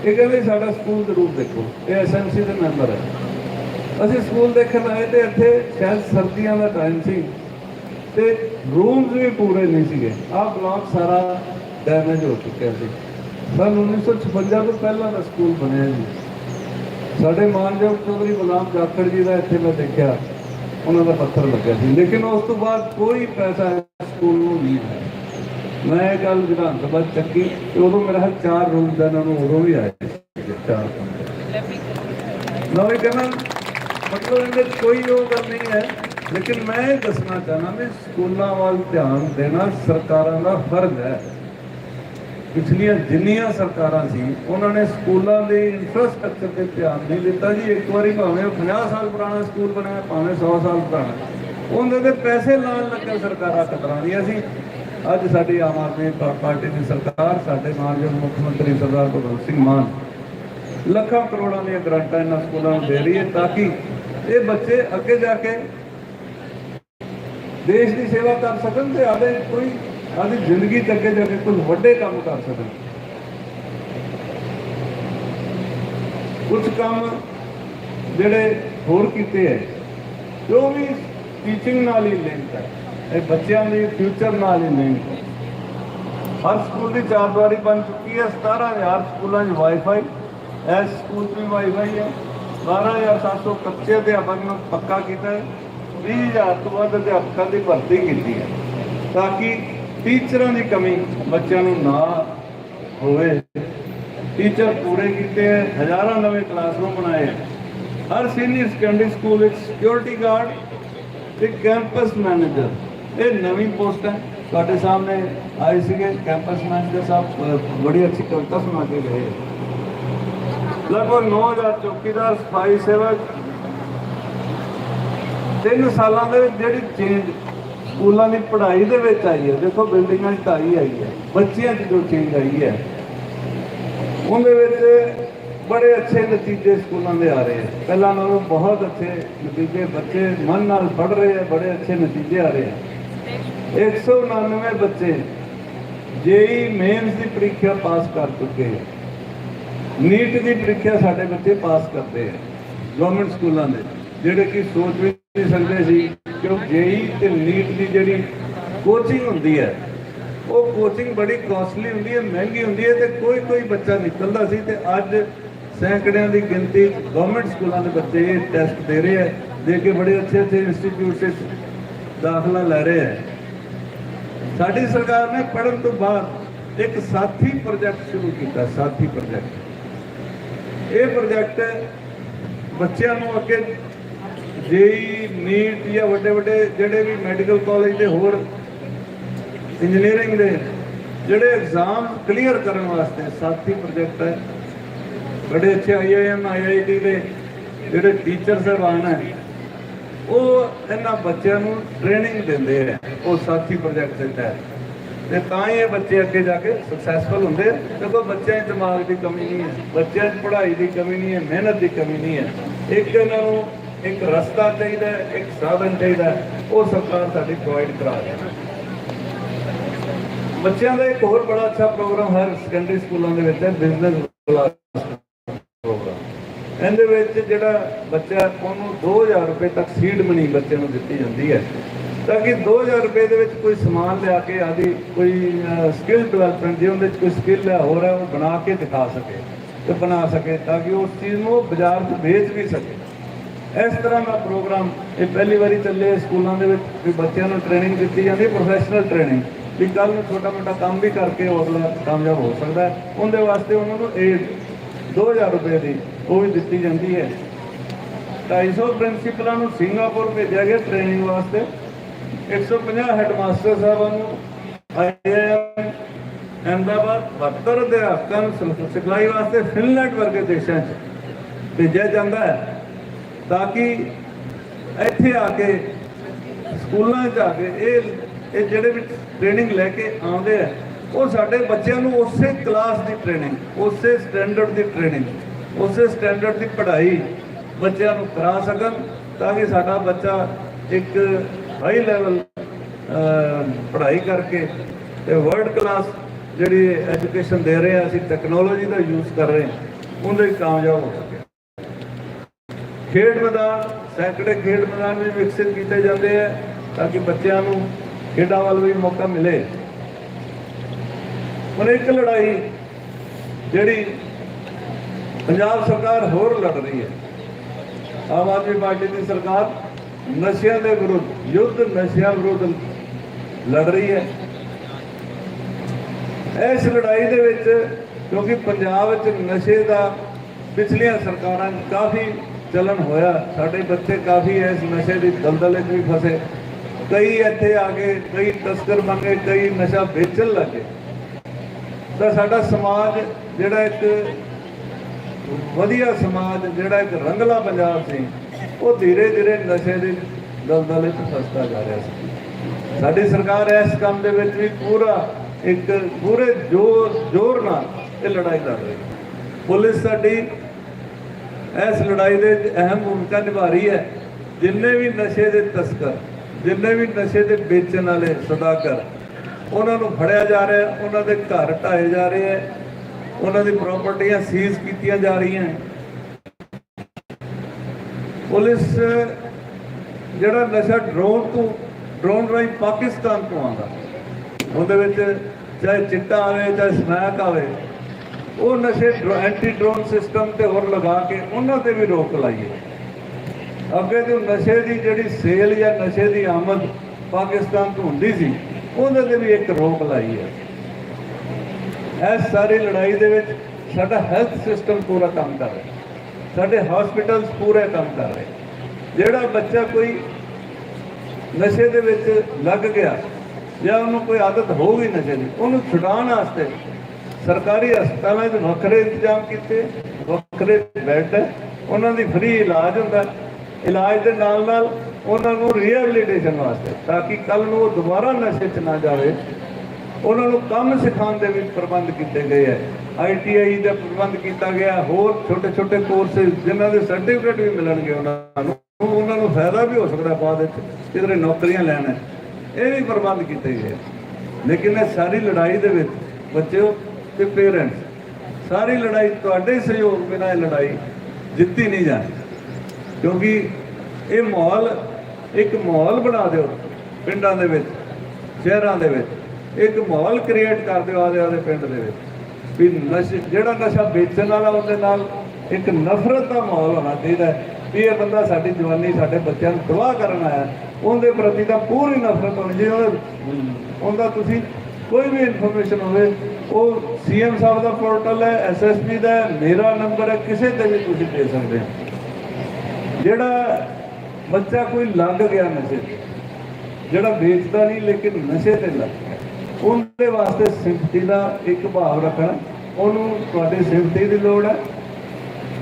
ਇਹ ਕਹਿੰਦੇ, ਸਾਡਾ ਸਕੂਲ ਜ਼ਰੂਰ ਦੇਖੋ। ਇਹ ਐਸਐਮਸੀ ਦੇ ਮੈਂਬਰ ਹੈ ਅਸੀਂ ਸਕੂਲ ਦੇਖਣ ਆਏ ਤੇ ਇੱਥੇ ਸ਼ਾਇਦ ਸਰਦੀਆਂ ਦਾ ਟਾਈਮ ਸੀ ਤੇ ਰੂਮਸ ਵੀ ਪੂਰੇ ਨਹੀਂ ਸੀਗੇ। ਆਹ ਬਲਾਕ ਸਾਰਾ ਡੈਮੇਜ ਹੋ ਚੁੱਕਿਆ ਸੀ। ਸਨ 1956 ਤੋਂ ਪਹਿਲਾਂ ਦਾ ਸਕੂਲ ਬਣਿਆ ਜੀ। ਸਾਡੇ ਮਾਨਯੋਗ ਚੌਧਰੀ ਗੁਲਾਮ ਜਾਖੜ ਜੀ ਦਾ ਇੱਥੇ ਮੈਂ ਦੇਖਿਆ। ਉਹਨਾਂ ਦਾ ਪੱਥਰ ਲੱਗਿਆ ਸੀ। ਲੇਕਿਨ ਉਸ ਤੋਂ ਬਾਅਦ ਕੋਈ ਪੈਸਾ ਸਕੂਲ ਨੂੰ ਨਹੀਂ ਹੈ ਮੈਂ ਇਹ ਗੱਲ ਵਿਧਾਨ ਸਭਾ ਚੱਕੀ ਤੇ ਉਦੋਂ ਮੇਰਾ ਖਿਆਲ ਚਾਰ ਰੂਪ ਦਾ ਇਹਨਾਂ ਨੂੰ ਉਦੋਂ ਵੀ ਆਇਆ ਸੀ ਚਾਰ ਨਵੇਂ ਕਹਿੰਦਾ, ਮਤਲਬ ਇਹਦੇ ਕੋਈ ਉਹ ਗੱਲ ਨਹੀਂ ਹੈ। ਲੇਕਿਨ ਮੈਂ ਇਹ ਦੱਸਣਾ ਚਾਹਨਾ ਵੀ ਸਕੂਲਾਂ ਵੱਲ ਧਿਆਨ ਦੇਣਾ ਸਰਕਾਰਾਂ ਦਾ ਫਰਜ਼ ਹੈ। ਪਿਛਲੀਆਂ ਜਿੰਨੀਆਂ ਸਰਕਾਰਾਂ ਸੀ, ਉਹਨਾਂ ਨੇ ਸਕੂਲਾਂ ਦੇ ਇਨਫਰਾਸਟ੍ਰਕਚਰ ਤੇ ਧਿਆਨ ਨਹੀਂ ਦਿੱਤਾ ਜੀ। ਇੱਕ ਵਾਰੀ ਭਾਵੇਂ ਉਹ 50 ਸਾਲ ਪੁਰਾਣਾ ਸਕੂਲ ਬਣਿਆ, ਭਾਵੇਂ 100 ਸਾਲ ਪੁਰਾਣਾ। ਉਹਨਾਂ ਦੇ ਪੈਸੇ ਲਾਣ ਲੱਗੇ ਸਰਕਾਰਾਂ ਕਤਰਾਉਂਦੀਆਂ ਸੀ। ਅੱਜ ਸਾਡੀ ਆਮ ਆਦਮੀ ਪਾਰਟੀ ਦੀ ਸਰਕਾਰ, ਸਾਡੇ ਮਾਨਯੋਗ ਮੁੱਖ ਮੰਤਰੀ ਸਰਦਾਰ ਭਗਵੰਤ ਸਿੰਘ ਮਾਨ ਲੱਖਾਂ ਕਰੋੜਾਂ ਦੀਆਂ ਗ੍ਰਾਂਟਾਂ ਇਹਨਾਂ ਸਕੂਲਾਂ ਨੂੰ ਦੇ ਰਹੀ ਹੈ ਤਾਂ ਕਿ ਇਹ ਬੱਚੇ ਅੱਗੇ ਜਾ ਕੇ ਦੇਸ਼ ਦੀ ਸੇਵਾ ਕਰ ਸਕਣ ਤੇ ਆਦੇ ਕੋਈ ਸਾਡੀ ਜ਼ਿੰਦਗੀ ਚ ਅੱਗੇ ਜਾ ਕੇ ਕੁਝ ਵੱਡੇ ਕੰਮ ਕਰ ਸਕਣ ਕੁਝ ਕੰਮ ਜਿਹੜੇ ਹੋਰ ਕੀਤੇ ਹੈ ਜੋ ਵੀ ਟੀਚਿੰਗ ਨਾਲ ਹੀ ਲਿੰਕ ਹੈ ਇਹ ਬੱਚਿਆਂ ਦੇ ਫਿਊਚਰ ਨਾਲ ਹੀ ਲਿੰਕ ਹੈ ਹਰ ਸਕੂਲ ਦੀ ਚਾਰ ਦੀਵਾਰੀ ਬਣ ਚੁੱਕੀ ਹੈ 17000 ਸਕੂਲਾਂ 'ਚ ਵਾਈਫਾਈ ਇਸ ਸਕੂਲ 'ਚ ਵੀ ਵਾਈਫਾਈ ਹੈ 12700 ਕੱਚੇ ਅਧਿਆਪਕ ਨੂੰ ਪੱਕਾ ਕੀਤਾ ਹੈ 20000 ਤੋਂ ਵੱਧ ਅਧਿਆਪਕਾਂ ਦੀ ਭਰਤੀ ਕੀਤੀ ਹੈ ਤਾਂ ਕਿ ਟੀਚਰਾਂ ਦੀ ਕਮੀ ਬੱਚਿਆਂ ਨੂੰ ਨਾ ਹੋਵੇ। ਟੀਚਰ ਪੂਰੇ ਕੀਤੇ ਹੈ, ਹਜ਼ਾਰਾਂ ਨਵੇਂ ਕਲਾਸਰੂਮ ਬਣਾਏ ਹੈ। ਹਰ ਸੀਨੀਅਰ ਸੈਕੰਡਰੀ ਸਕੂਲ ਵਿੱਚ ਸਿਕਿਉਰਿਟੀ ਗਾਰਡ ਤੇ ਕੈਂਪਸ ਮੈਨੇਜਰ ਇਹ ਨਵੀਂ ਪੋਸਟ ਹੈ। ਤੁਹਾਡੇ ਸਾਹਮਣੇ ਆਏ ਸੀਗੇ ਕੈਂਪਸ ਮੈਨੇਜਰ ਸਾਹਿਬ ਬੜੀ ਅੱਛੀ ਕਵਿਤਾ ਸੁਣਾ ਕੇ ਗਏ ਲਗਭਗ 9000 ਚੌਕੀਦਾਰ, ਸਫ਼ਾਈ ਸੇਵਕ। ਤਿੰਨ ਸਾਲਾਂ ਦੇ ਵਿੱਚ ਜਿਹੜੀ ਚੇਂਜ ਸਕੂਲਾਂ ਦੀ ਪੜ੍ਹਾਈ ਦੇ ਵਿੱਚ ਆਈ ਹੈ। ਦੇਖੋ, ਬਿਲਡਿੰਗਾਂ 'ਚ ਤਾਂ ਆਈ ਆਈ ਹੈ। ਬੱਚਿਆਂ 'ਚ ਜੋ ਚੇਂਜ ਆਈ ਹੈ, ਉਹਦੇ ਵਿੱਚ ਬੜੇ ਅੱਛੇ ਨਤੀਜੇ ਸਕੂਲਾਂ ਦੇ ਆ ਰਹੇ ਆ ਪਹਿਲਾਂ ਨਾਲੋਂ ਬਹੁਤ ਅੱਛੇ ਨਤੀਜੇ ਬੱਚੇ ਮਨ ਨਾਲ ਪੜ ਰਹੇ ਆ ਬੜੇ ਅੱਛੇ ਨਤੀਜੇ ਆ ਰਹੇ ਆ 199 ਬੱਚੇ ਜੇਈ ਮੇਨਸ ਦੀ ਪ੍ਰੀਖਿਆ ਪਾਸ ਕਰ ਚੁੱਕੇ ਆ ਨੀਟ ਦੀ ਪ੍ਰੀਖਿਆ ਸਾਡੇ ਬੱਚੇ ਪਾਸ ਕਰਦੇ ਆ ਗਵਰਨਮੈਂਟ ਸਕੂਲਾਂ ਦੇ। ਜਿਹੜੇ ਕਿ ਸੋਚ ਵੀ ਨਹੀਂ ਸਕਦੇ ਸੀ ਕਿ ਉਹ ਜੇਈ ਤੇ ਨੀਟ ਦੀ ਜਿਹੜੀ ਕੋਚਿੰਗ ਹੁੰਦੀ ਹੈ, ਉਹ ਕੋਚਿੰਗ ਬੜੀ ਕਾਸਟਲੀ ਹੁੰਦੀ ਹੈ, ਮਹਿੰਗੀ ਹੁੰਦੀ ਹੈ ਤੇ ਕੋਈ ਕੋਈ ਬੱਚਾ ਨਿਕਲਦਾ ਸੀ ਤੇ ਅੱਜ ਸੈਂਕੜਿਆਂ ਦੀ ਗਿਣਤੀ ਗਵਰਨਮੈਂਟ ਸਕੂਲਾਂ ਦੇ ਬੱਚੇ ਇਹ ਟੈਸਟ ਦੇ ਰਹੇ ਆ ਦੇ ਕੇ ਬੜੇ ਅੱਛੇ ਅੱਛੇ ਇੰਸਟੀਚਿਊਟ 'ਚ ਦਾਖਲਾ ਲੈ ਰਹੇ ਆ ਸਾਡੀ ਸਰਕਾਰ ਨੇ ਪੜਨ ਤੋਂ ਬਾਅਦ ਇੱਕ ਸਾਥੀ ਪ੍ਰੋਜੈਕਟ ਸ਼ੁਰੂ ਕੀਤਾ, ਸਾਥੀ ਪ੍ਰੋਜੈਕਟ ਇਹ ਪ੍ਰੋਜੈਕਟ ਬੱਚਿਆਂ ਨੂੰ ਅੱਗੇ ਜੇਈ ਨੀਟ ਜਾਂ ਵੱਡੇ ਵੱਡੇ ਜਿਹੜੇ ਵੀ ਮੈਡੀਕਲ ਕਾਲਜ ਦੇ ਹੋਰ ਇੰਜੀਨੀਅਰਿੰਗ ਦੇ, ਜਿਹੜੇ ਐਗਜ਼ਾਮ ਕਲੀਅਰ ਕਰਨ ਵਾਸਤੇ ਸਾਥੀ ਪ੍ਰੋਜੈਕਟ ਹੈ। ਬੜੇ ਅੱਛੇ ਆਈਆਈਐਮ ਆਈਆਈਟੀ ਦੇ ਜਿਹੜੇ ਟੀਚਰ ਸਾਹਿਬਾਨ ਹੈ, ਉਹ ਇਹਨਾਂ ਬੱਚਿਆਂ ਨੂੰ ਟ੍ਰੇਨਿੰਗ ਦਿੰਦੇ ਆ, ਉਹ ਸਾਥੀ ਪ੍ਰੋਜੈਕਟ ਦੇ ਤਹਿਤ। ਤੇ ਤਾਂ ਹੀ ਇਹ ਬੱਚੇ ਅੱਗੇ ਜਾ ਕੇ ਸਕਸੈਸਫੁਲ ਹੁੰਦੇ ਆ। ਦੇਖੋ, ਬੱਚਿਆਂ 'ਚ ਦਿਮਾਗ ਦੀ ਕਮੀ ਨਹੀਂ ਹੈ, ਬੱਚਿਆਂ 'ਚ ਪੜ੍ਹਾਈ ਦੀ ਕਮੀ ਨਹੀਂ ਹੈ, ਮਿਹਨਤ ਦੀ ਕਮੀ ਨਹੀਂ ਹੈ। ਇੱਕ ਇਹਨਾਂ ਨੂੰ ਇੱਕ ਰਸਤਾ ਚਾਹੀਦਾ ਇੱਕ ਸਾਧਨ ਚਾਹੀਦਾ ਉਹ ਸਰਕਾਰ ਸਾਡੀ ਪ੍ਰੋਵਾਈਡ ਕਰਾ ਰਹੀ ਬੱਚਿਆਂ ਦਾ ਇੱਕ ਹੋਰ ਬੜਾ ਅੱਛਾ ਪ੍ਰੋਗਰਾਮ ਹਰ ਸੈਕੰਡਰੀ ਸਕੂਲਾਂ ਦੇ ਵਿੱਚ ਹੈ ਬਿਜ਼ਨਸ ਕਲਾਸ ਪ੍ਰੋਗਰਾਮ ਇਹਦੇ ਵਿੱਚ ਜਿਹੜਾ ਬੱਚਾ ਉਹਨੂੰ 2000 ਰੁਪਏ ਤੱਕ ਸੀਡ ਮਨੀ ਬੱਚੇ ਨੂੰ ਦਿੱਤੀ ਜਾਂਦੀ ਹੈ। ਤਾਂ ਕਿ 2000 ਰੁਪਏ ਦੇ ਵਿੱਚ ਕੋਈ ਸਮਾਨ ਲਿਆ ਕੇ ਆਦੀ, ਕੋਈ ਸਕਿੱਲ ਡਿਵੈਲਪਮੈਂਟ ਜੇ ਉਹਦੇ ਵਿੱਚ ਕੋਈ ਸਕਿੱਲ ਹੈ ਹੋਰ ਹੈ, ਉਹ ਬਣਾ ਕੇ ਦਿਖਾ ਸਕੇ ਤੇ ਬਣਾ ਸਕੇ ਤਾਂ ਕਿ ਉਸ ਚੀਜ਼ ਨੂੰ ਉਹ ਬਾਜ਼ਾਰ 'ਚ ਵੇਚ ਵੀ ਸਕੇ। ਇਸ ਤਰ੍ਹਾਂ ਦਾ ਪ੍ਰੋਗਰਾਮ ਇਹ ਪਹਿਲੀ ਵਾਰੀ ਚੱਲੇ ਸਕੂਲਾਂ ਦੇ ਵਿੱਚ, ਵੀ ਬੱਚਿਆਂ ਨੂੰ ਟ੍ਰੇਨਿੰਗ ਦਿੱਤੀ ਜਾਂਦੀ ਹੈ ਪ੍ਰੋਫੈਸ਼ਨਲ ਟ੍ਰੇਨਿੰਗ ਵੀ ਕੱਲ ਨੂੰ ਛੋਟਾ ਮੋਟਾ ਕੰਮ ਵੀ ਕਰਕੇ ਉਹ ਅਗਲਾ ਕਾਮਯਾਬ ਹੋ ਸਕਦਾ ਉਹਦੇ ਵਾਸਤੇ ਉਹਨਾਂ ਨੂੰ ਇਹ 2000 ਰੁਪਏ ਦੀ ਉਹ ਵੀ ਦਿੱਤੀ ਜਾਂਦੀ ਹੈ। 250 ਪ੍ਰਿੰਸੀਪਲਾਂ ਨੂੰ ਸਿੰਗਾਪੁਰ ਭੇਜਿਆ ਗਿਆ ਟ੍ਰੇਨਿੰਗ ਵਾਸਤੇ। 150 ਹੈਡਮਾਸਟਰ ਸਾਹਿਬਾਂ ਨੂੰ ਆਈਆਈਐਮ ਅਹਿਮਦਾਬਾਦ 72 ਅਧਿਆਪਕਾਂ ਨੂੰ ਸਿਲ- ਸਿਖਲਾਈ ਵਾਸਤੇ ਫਿਨਲੈਂਡ ਵਰਗੇ ਦੇਸ਼ਾਂ 'ਚ ਭੇਜਿਆ ਜਾਂਦਾ ਹੈ। ਤਾਂ ਕਿ ਇੱਥੇ ਆ ਕੇ ਸਕੂਲਾਂ 'ਚ ਆ ਕੇ ਇਹ ਇਹ ਜਿਹੜੇ ਵੀ ਟ੍ਰੇਨਿੰਗ ਲੈ ਕੇ ਆਉਂਦੇ ਆ, ਉਹ ਸਾਡੇ ਬੱਚਿਆਂ ਨੂੰ ਉਸੇ ਕਲਾਸ ਦੀ ਟ੍ਰੇਨਿੰਗ ਉਸੇ ਸਟੈਂਡਰਡ ਦੀ ਟ੍ਰੇਨਿੰਗ ਉਸੇ ਸਟੈਂਡਰਡ ਦੀ ਪੜ੍ਹਾਈ ਬੱਚਿਆਂ ਨੂੰ ਕਰਾ ਸਕਣ ਤਾਂ ਕਿ ਸਾਡਾ ਬੱਚਾ ਇੱਕ ਹਾਈ ਲੈਵਲ ਪੜ੍ਹਾਈ ਕਰਕੇ ਤੇ ਵਰਲਡ ਕਲਾਸ ਜਿਹੜੀ ਐਜੂਕੇਸ਼ਨ ਦੇ ਰਹੇ ਆ, ਅਸੀਂ ਟੈਕਨੋਲੋਜੀ ਦਾ ਯੂਜ਼ ਕਰ ਰਹੇ ਹਾਂ ਉਹਦੇ ਵਿੱਚ ਕਾਮਯਾਬ ਹੋ ਖੇਡ ਮੈਦਾਨ, ਸੈਂਕੜੇ ਖੇਡ ਮੈਦਾਨ ਵੀ ਵਿਕਸਿਤ ਕੀਤੇ ਜਾਂਦੇ ਆ ਤਾਂ ਕਿ ਬੱਚਿਆਂ ਨੂੰ ਖੇਡਾਂ ਵੱਲ ਵੀ ਮੌਕਾ ਮਿਲੇ। ਹੁਣ ਇੱਕ ਲੜਾਈ ਜਿਹੜੀ ਪੰਜਾਬ ਸਰਕਾਰ ਹੋਰ ਲੜ ਰਹੀ ਹੈ। ਆਮ ਆਦਮੀ ਪਾਰਟੀ ਦੀ ਸਰਕਾਰ ਨਸ਼ਿਆਂ ਦੇ ਵਿਰੁੱਧ, ਯੁੱਧ ਨਸ਼ਿਆਂ ਵਿਰੁੱਧ ਲੜ ਰਹੀ ਹੈ। ਇਸ ਲੜਾਈ ਦੇ ਵਿੱਚ ਕਿਉਂਕਿ ਪੰਜਾਬ ਵਿੱਚ ਨਸ਼ੇ ਦਾ ਪਿਛਲੀਆਂ ਸਰਕਾਰਾਂ ਕਾਫੀ ਚਲਨ ਹੋਇਆ, ਸਾਡੇ ਬੱਚੇ ਕਾਫੀ ਇਸ ਨਸ਼ੇ ਦੀ ਦਲਦਲ ਵਿੱਚ ਵੀ ਫਸੇ। ਕਈ ਇੱਥੇ ਆ ਕੇ ਕਈ ਤਸਕਰ ਬਣ ਗਏ ਕਈ ਨਸ਼ਾ ਵੇਚਣ ਲੱਗੇ। ਤਾਂ ਸਾਡਾ ਸਮਾਜ ਜਿਹੜਾ ਇੱਕ ਵਧੀਆ ਸਮਾਜ, ਜਿਹੜਾ ਇੱਕ ਰੰਗਲਾ ਪੰਜਾਬ ਸੀ, ਉਹ ਧੀਰੇ ਧੀਰੇ ਨਸ਼ੇ ਦੀ ਦਲਦਲ ਵਿੱਚ ਫਸਦਾ ਜਾ ਰਿਹਾ ਸੀ। ਸਾਡੀ ਸਰਕਾਰ ਇਸ ਕੰਮ ਦੇ ਵਿੱਚ ਵੀ ਪੂਰਾ ਇੱਕ ਪੂਰੇ ਜੋਰ ਜੋਰ ਨਾਲ ਇਹ ਲੜਾਈ ਲੜ ਰਹੀ ਪੁਲਿਸ ਸਾਡੀ ਇਸ ਲੜਾਈ ਦੇ ਅਹਿਮ ਭੂਮਿਕਾ ਨਿਭਾ ਰਹੀ ਹੈ। ਜਿੰਨੇ ਵੀ ਨਸ਼ੇ ਦੇ ਤਸਕਰ, ਜਿੰਨੇ ਵੀ ਨਸ਼ੇ ਦੇ ਵੇਚਣ ਵਾਲੇ ਸੌਦਾਗਰ, ਉਹਨਾਂ ਨੂੰ ਫੜਿਆ ਜਾ ਰਿਹਾ ਉਹਨਾਂ ਦੇ ਘਰ ਢਾਏ ਜਾ ਰਹੇ ਹੈ, ਉਹਨਾਂ ਦੀ ਪ੍ਰਾਪਰਟੀਆਂ ਸੀਜ਼ ਕੀਤੀਆਂ ਜਾ ਰਹੀਆਂ ਪੁਲਿਸ ਜਿਹੜਾ ਨਸ਼ਾ ਡਰੋਨ ਤੋਂ, ਡਰੋਨ ਰਾਹੀਂ ਪਾਕਿਸਤਾਨ ਤੋਂ ਆਉਂਦਾ, ਉਹਦੇ ਵਿੱਚ ਚਾਹੇ ਚਿੱਟਾ ਆਵੇ, ਚਾਹੇ ਸਨੈਕ ਆਵੇ ਉਹ ਨਸ਼ੇ ਐਂਟੀ ਡਰੋਨ ਸਿਸਟਮ ਤੇ ਹੋਰ ਲਗਾ ਕੇ ਉਹਨਾਂ ਤੇ ਵੀ ਰੋਕ ਲਾਈਏ। ਅੱਗੇ ਤੋਂ ਨਸ਼ੇ ਦੀ ਜਿਹੜੀ ਸੇਲ ਜਾਂ ਨਸ਼ੇ ਦੀ ਆਮਦ ਪਾਕਿਸਤਾਨ ਤੋਂ ਹੁੰਦੀ ਸੀ, ਉਹਦੇ ਤੇ ਵੀ ਇੱਕ ਰੋਕ ਲਾਈ ਹੈ। ਇਸ ਸਾਰੀ ਲੜਾਈ ਦੇ ਵਿੱਚ ਸਾਡਾ ਹੈਲਥ ਸਿਸਟਮ ਪੂਰਾ ਕੰਮ ਕਰ ਰਿਹਾ। ਸਾਡੇ ਹਸਪੀਟਲਸ ਪੂਰੇ ਕੰਮ ਕਰ ਰਹੇ। ਜਿਹੜਾ ਬੱਚਾ ਕੋਈ ਨਸ਼ੇ ਦੇ ਵਿੱਚ ਲੱਗ ਗਿਆ ਜਾਂ ਉਹਨੂੰ ਕੋਈ ਆਦਤ ਹੋ ਗਈ ਨਸ਼ੇ ਦੀ, ਉਹਨੂੰ ਛੁਡਾਉਣ ਵਾਸਤੇ ਸਰਕਾਰੀ ਹਸਪਤਾਲਾਂ 'ਚ ਵੱਖਰੇ ਇੰਤਜ਼ਾਮ ਕੀਤੇ, ਵੱਖਰੇ ਬੈੱਡ, ਉਹਨਾਂ ਦੀ ਫ੍ਰੀ ਇਲਾਜ ਹੁੰਦਾ। ਇਲਾਜ ਦੇ ਨਾਲ ਨਾਲ ਉਹਨਾਂ ਨੂੰ ਰੀਹੈਬਿਲਿਟੇਸ਼ਨ ਵਾਸਤੇ, ਤਾਂ ਕਿ ਕੱਲ ਨੂੰ ਉਹ ਦੁਬਾਰਾ ਨਸ਼ੇ 'ਚ ਨਾ ਜਾਵੇ। ਉਹਨਾਂ ਨੂੰ ਕੰਮ ਸਿਖਾਉਣ ਦੇ ਵੀ ਪ੍ਰਬੰਧ ਕੀਤੇ ਗਏ ਹੈ ਆਈਟੀਆਈ ਦਾ ਪ੍ਰਬੰਧ ਕੀਤਾ ਗਿਆ, ਹੋਰ ਛੋਟੇ ਛੋਟੇ ਕੋਰਸਿਸ ਜਿਨ੍ਹਾਂ ਦੇ ਸਰਟੀਫਿਕੇਟ ਵੀ ਮਿਲਣਗੇ ਉਹਨਾਂ ਨੂੰ ਉਹਨਾਂ ਨੂੰ ਫਾਇਦਾ ਵੀ ਹੋ ਸਕਦਾ ਬਾਅਦ ਵਿੱਚ ਜਿਹੜੇ ਨੌਕਰੀਆਂ ਲੈਣ। ਇਹ ਵੀ ਪ੍ਰਬੰਧ ਕੀਤੇ ਗਏ ਲੇਕਿਨ ਇਹ ਸਾਰੀ ਲੜਾਈ ਦੇ ਵਿੱਚ ਬੱਚਿਓ ਤੇ ਪੇਰੈਂਟਸ ਸਾਰੀ ਲੜਾਈ ਤੁਹਾਡੇ ਸਹਿਯੋਗ ਬਿਨਾਂ ਇਹ ਲੜਾਈ ਜਿੱਤੀ ਨਹੀਂ ਜਾਣੀ। ਕਿਉਂਕਿ ਇਹ ਮਾਹੌਲ, ਇੱਕ ਮਾਹੌਲ ਬਣਾ ਦਿਓ ਪਿੰਡਾਂ ਦੇ ਵਿੱਚ, ਸ਼ਹਿਰਾਂ ਦੇ ਵਿੱਚ। ਇੱਕ ਮਾਹੌਲ ਕ੍ਰੀਏਟ ਕਰ ਦਿਓ ਆਦੇ ਆਦੇ ਪਿੰਡ ਦੇ ਵਿੱਚ। ਵੀ ਨਸ਼ੇ, ਜਿਹੜਾ ਨਸ਼ਾ ਵੇਚਣ ਵਾਲਾ ਉਹਦੇ ਨਾਲ ਇੱਕ ਨਫ਼ਰਤ ਦਾ ਮਾਹੌਲ ਹੋਣਾ ਚਾਹੀਦਾ ਵੀ ਇਹ ਬੰਦਾ ਸਾਡੀ ਜਵਾਨੀ, ਸਾਡੇ ਬੱਚਿਆਂ ਨੂੰ ਤਬਾਹ ਕਰਨ ਆਇਆ। ਉਹਦੇ ਪ੍ਰਤੀ ਤਾਂ ਪੂਰੀ ਨਫ਼ਰਤ ਹੋਣੀ ਚਾਹੀਦੀ ਉਹਦਾ ਤੁਸੀਂ ਕੋਈ ਵੀ ਇਨਫੋਰਮੇਸ਼ਨ ਹੋਵੇ, ਉਹ ਸੀਐਮ ਸਾਹਿਬ ਦਾ ਪੋਰਟਲ ਹੈ ਐਸਐਸਪੀ ਦਾ ਮੇਰਾ ਨੰਬਰ ਹੈ, ਕਿਸੇ ਤੇ ਵੀ ਤੁਸੀਂ ਦੇ ਸਕਦੇ ਹੋ। ਜਿਹੜਾ ਬੱਚਾ ਕੋਈ ਲੱਗ ਗਿਆ ਨਸ਼ੇ ਤੇ, ਜਿਹੜਾ ਵੇਚਦਾ ਨਹੀਂ ਲੇਕਿਨ ਨਸ਼ੇ ਤੇ ਲੱਗ ਗਿਆ, ਉਹਦੇ ਵਾਸਤੇ ਸਿੰਪਥੀ ਦਾ ਇੱਕ ਭਾਵ ਰੱਖਣਾ, ਉਹਨੂੰ ਤੁਹਾਡੀ ਸਿੰਪਥੀ ਦੀ ਲੋੜ ਹੈ,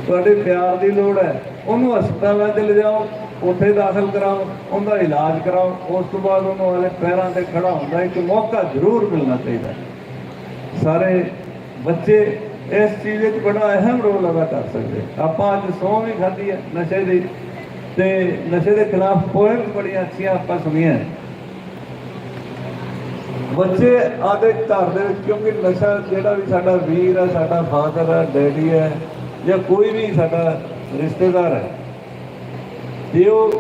ਤੁਹਾਡੇ ਪਿਆਰ ਦੀ ਲੋੜ ਹੈ, ਉਹਨੂੰ ਹਸਪਤਾਲਾਂ 'ਚ ਲਿਜਾਓ ਉੱਥੇ ਦਾਖਲ ਕਰਾਓ, ਉਹਦਾ ਇਲਾਜ ਕਰਾਓ, ਉਸ ਤੋਂ ਬਾਅਦ ਉਹਨੂੰ ਵਾਲੇ ਪੈਰਾਂ ਤੇ ਖੜਾ ਹੁੰਦਾ ਇੱਕ ਮੌਕਾ ਜ਼ਰੂਰ ਮਿਲਣਾ ਚਾਹੀਦਾ ਸਾਰੇ ਬੱਚੇ ਇਸ ਚੀਜ਼ ਵਿੱਚ ਬੜਾ ਅਹਿਮ ਰੋਲ ਅਦਾ ਕਰ ਸਕਦੇ ਆਪਾਂ ਅੱਜ ਸੌਂ ਵੀ ਖਾਧੀ ਹੈ ਨਸ਼ੇ ਦੀ ਤੇ ਨਸ਼ੇ ਦੇ ਖਿਲਾਫ ਪੋਇਮ ਬੜੀਆਂ ਅੱਛੀਆਂ ਆਪਾਂ ਸੁਣੀਆਂ ਬੱਚੇ ਆਦੇ ਘਰ ਦੇ ਵਿੱਚ, ਕਿਉਂਕਿ ਨਸ਼ਾ ਜਿਹੜਾ ਵੀ ਸਾਡਾ ਵੀਰ ਹੈ, ਸਾਡਾ ਫਾਦਰ ਹੈ ਡੈਡੀ ਹੈ ਜਾਂ ਕੋਈ ਵੀ ਸਾਡਾ ਰਿਸ਼ਤੇਦਾਰ ਹੈ ਜੇ ਉਹ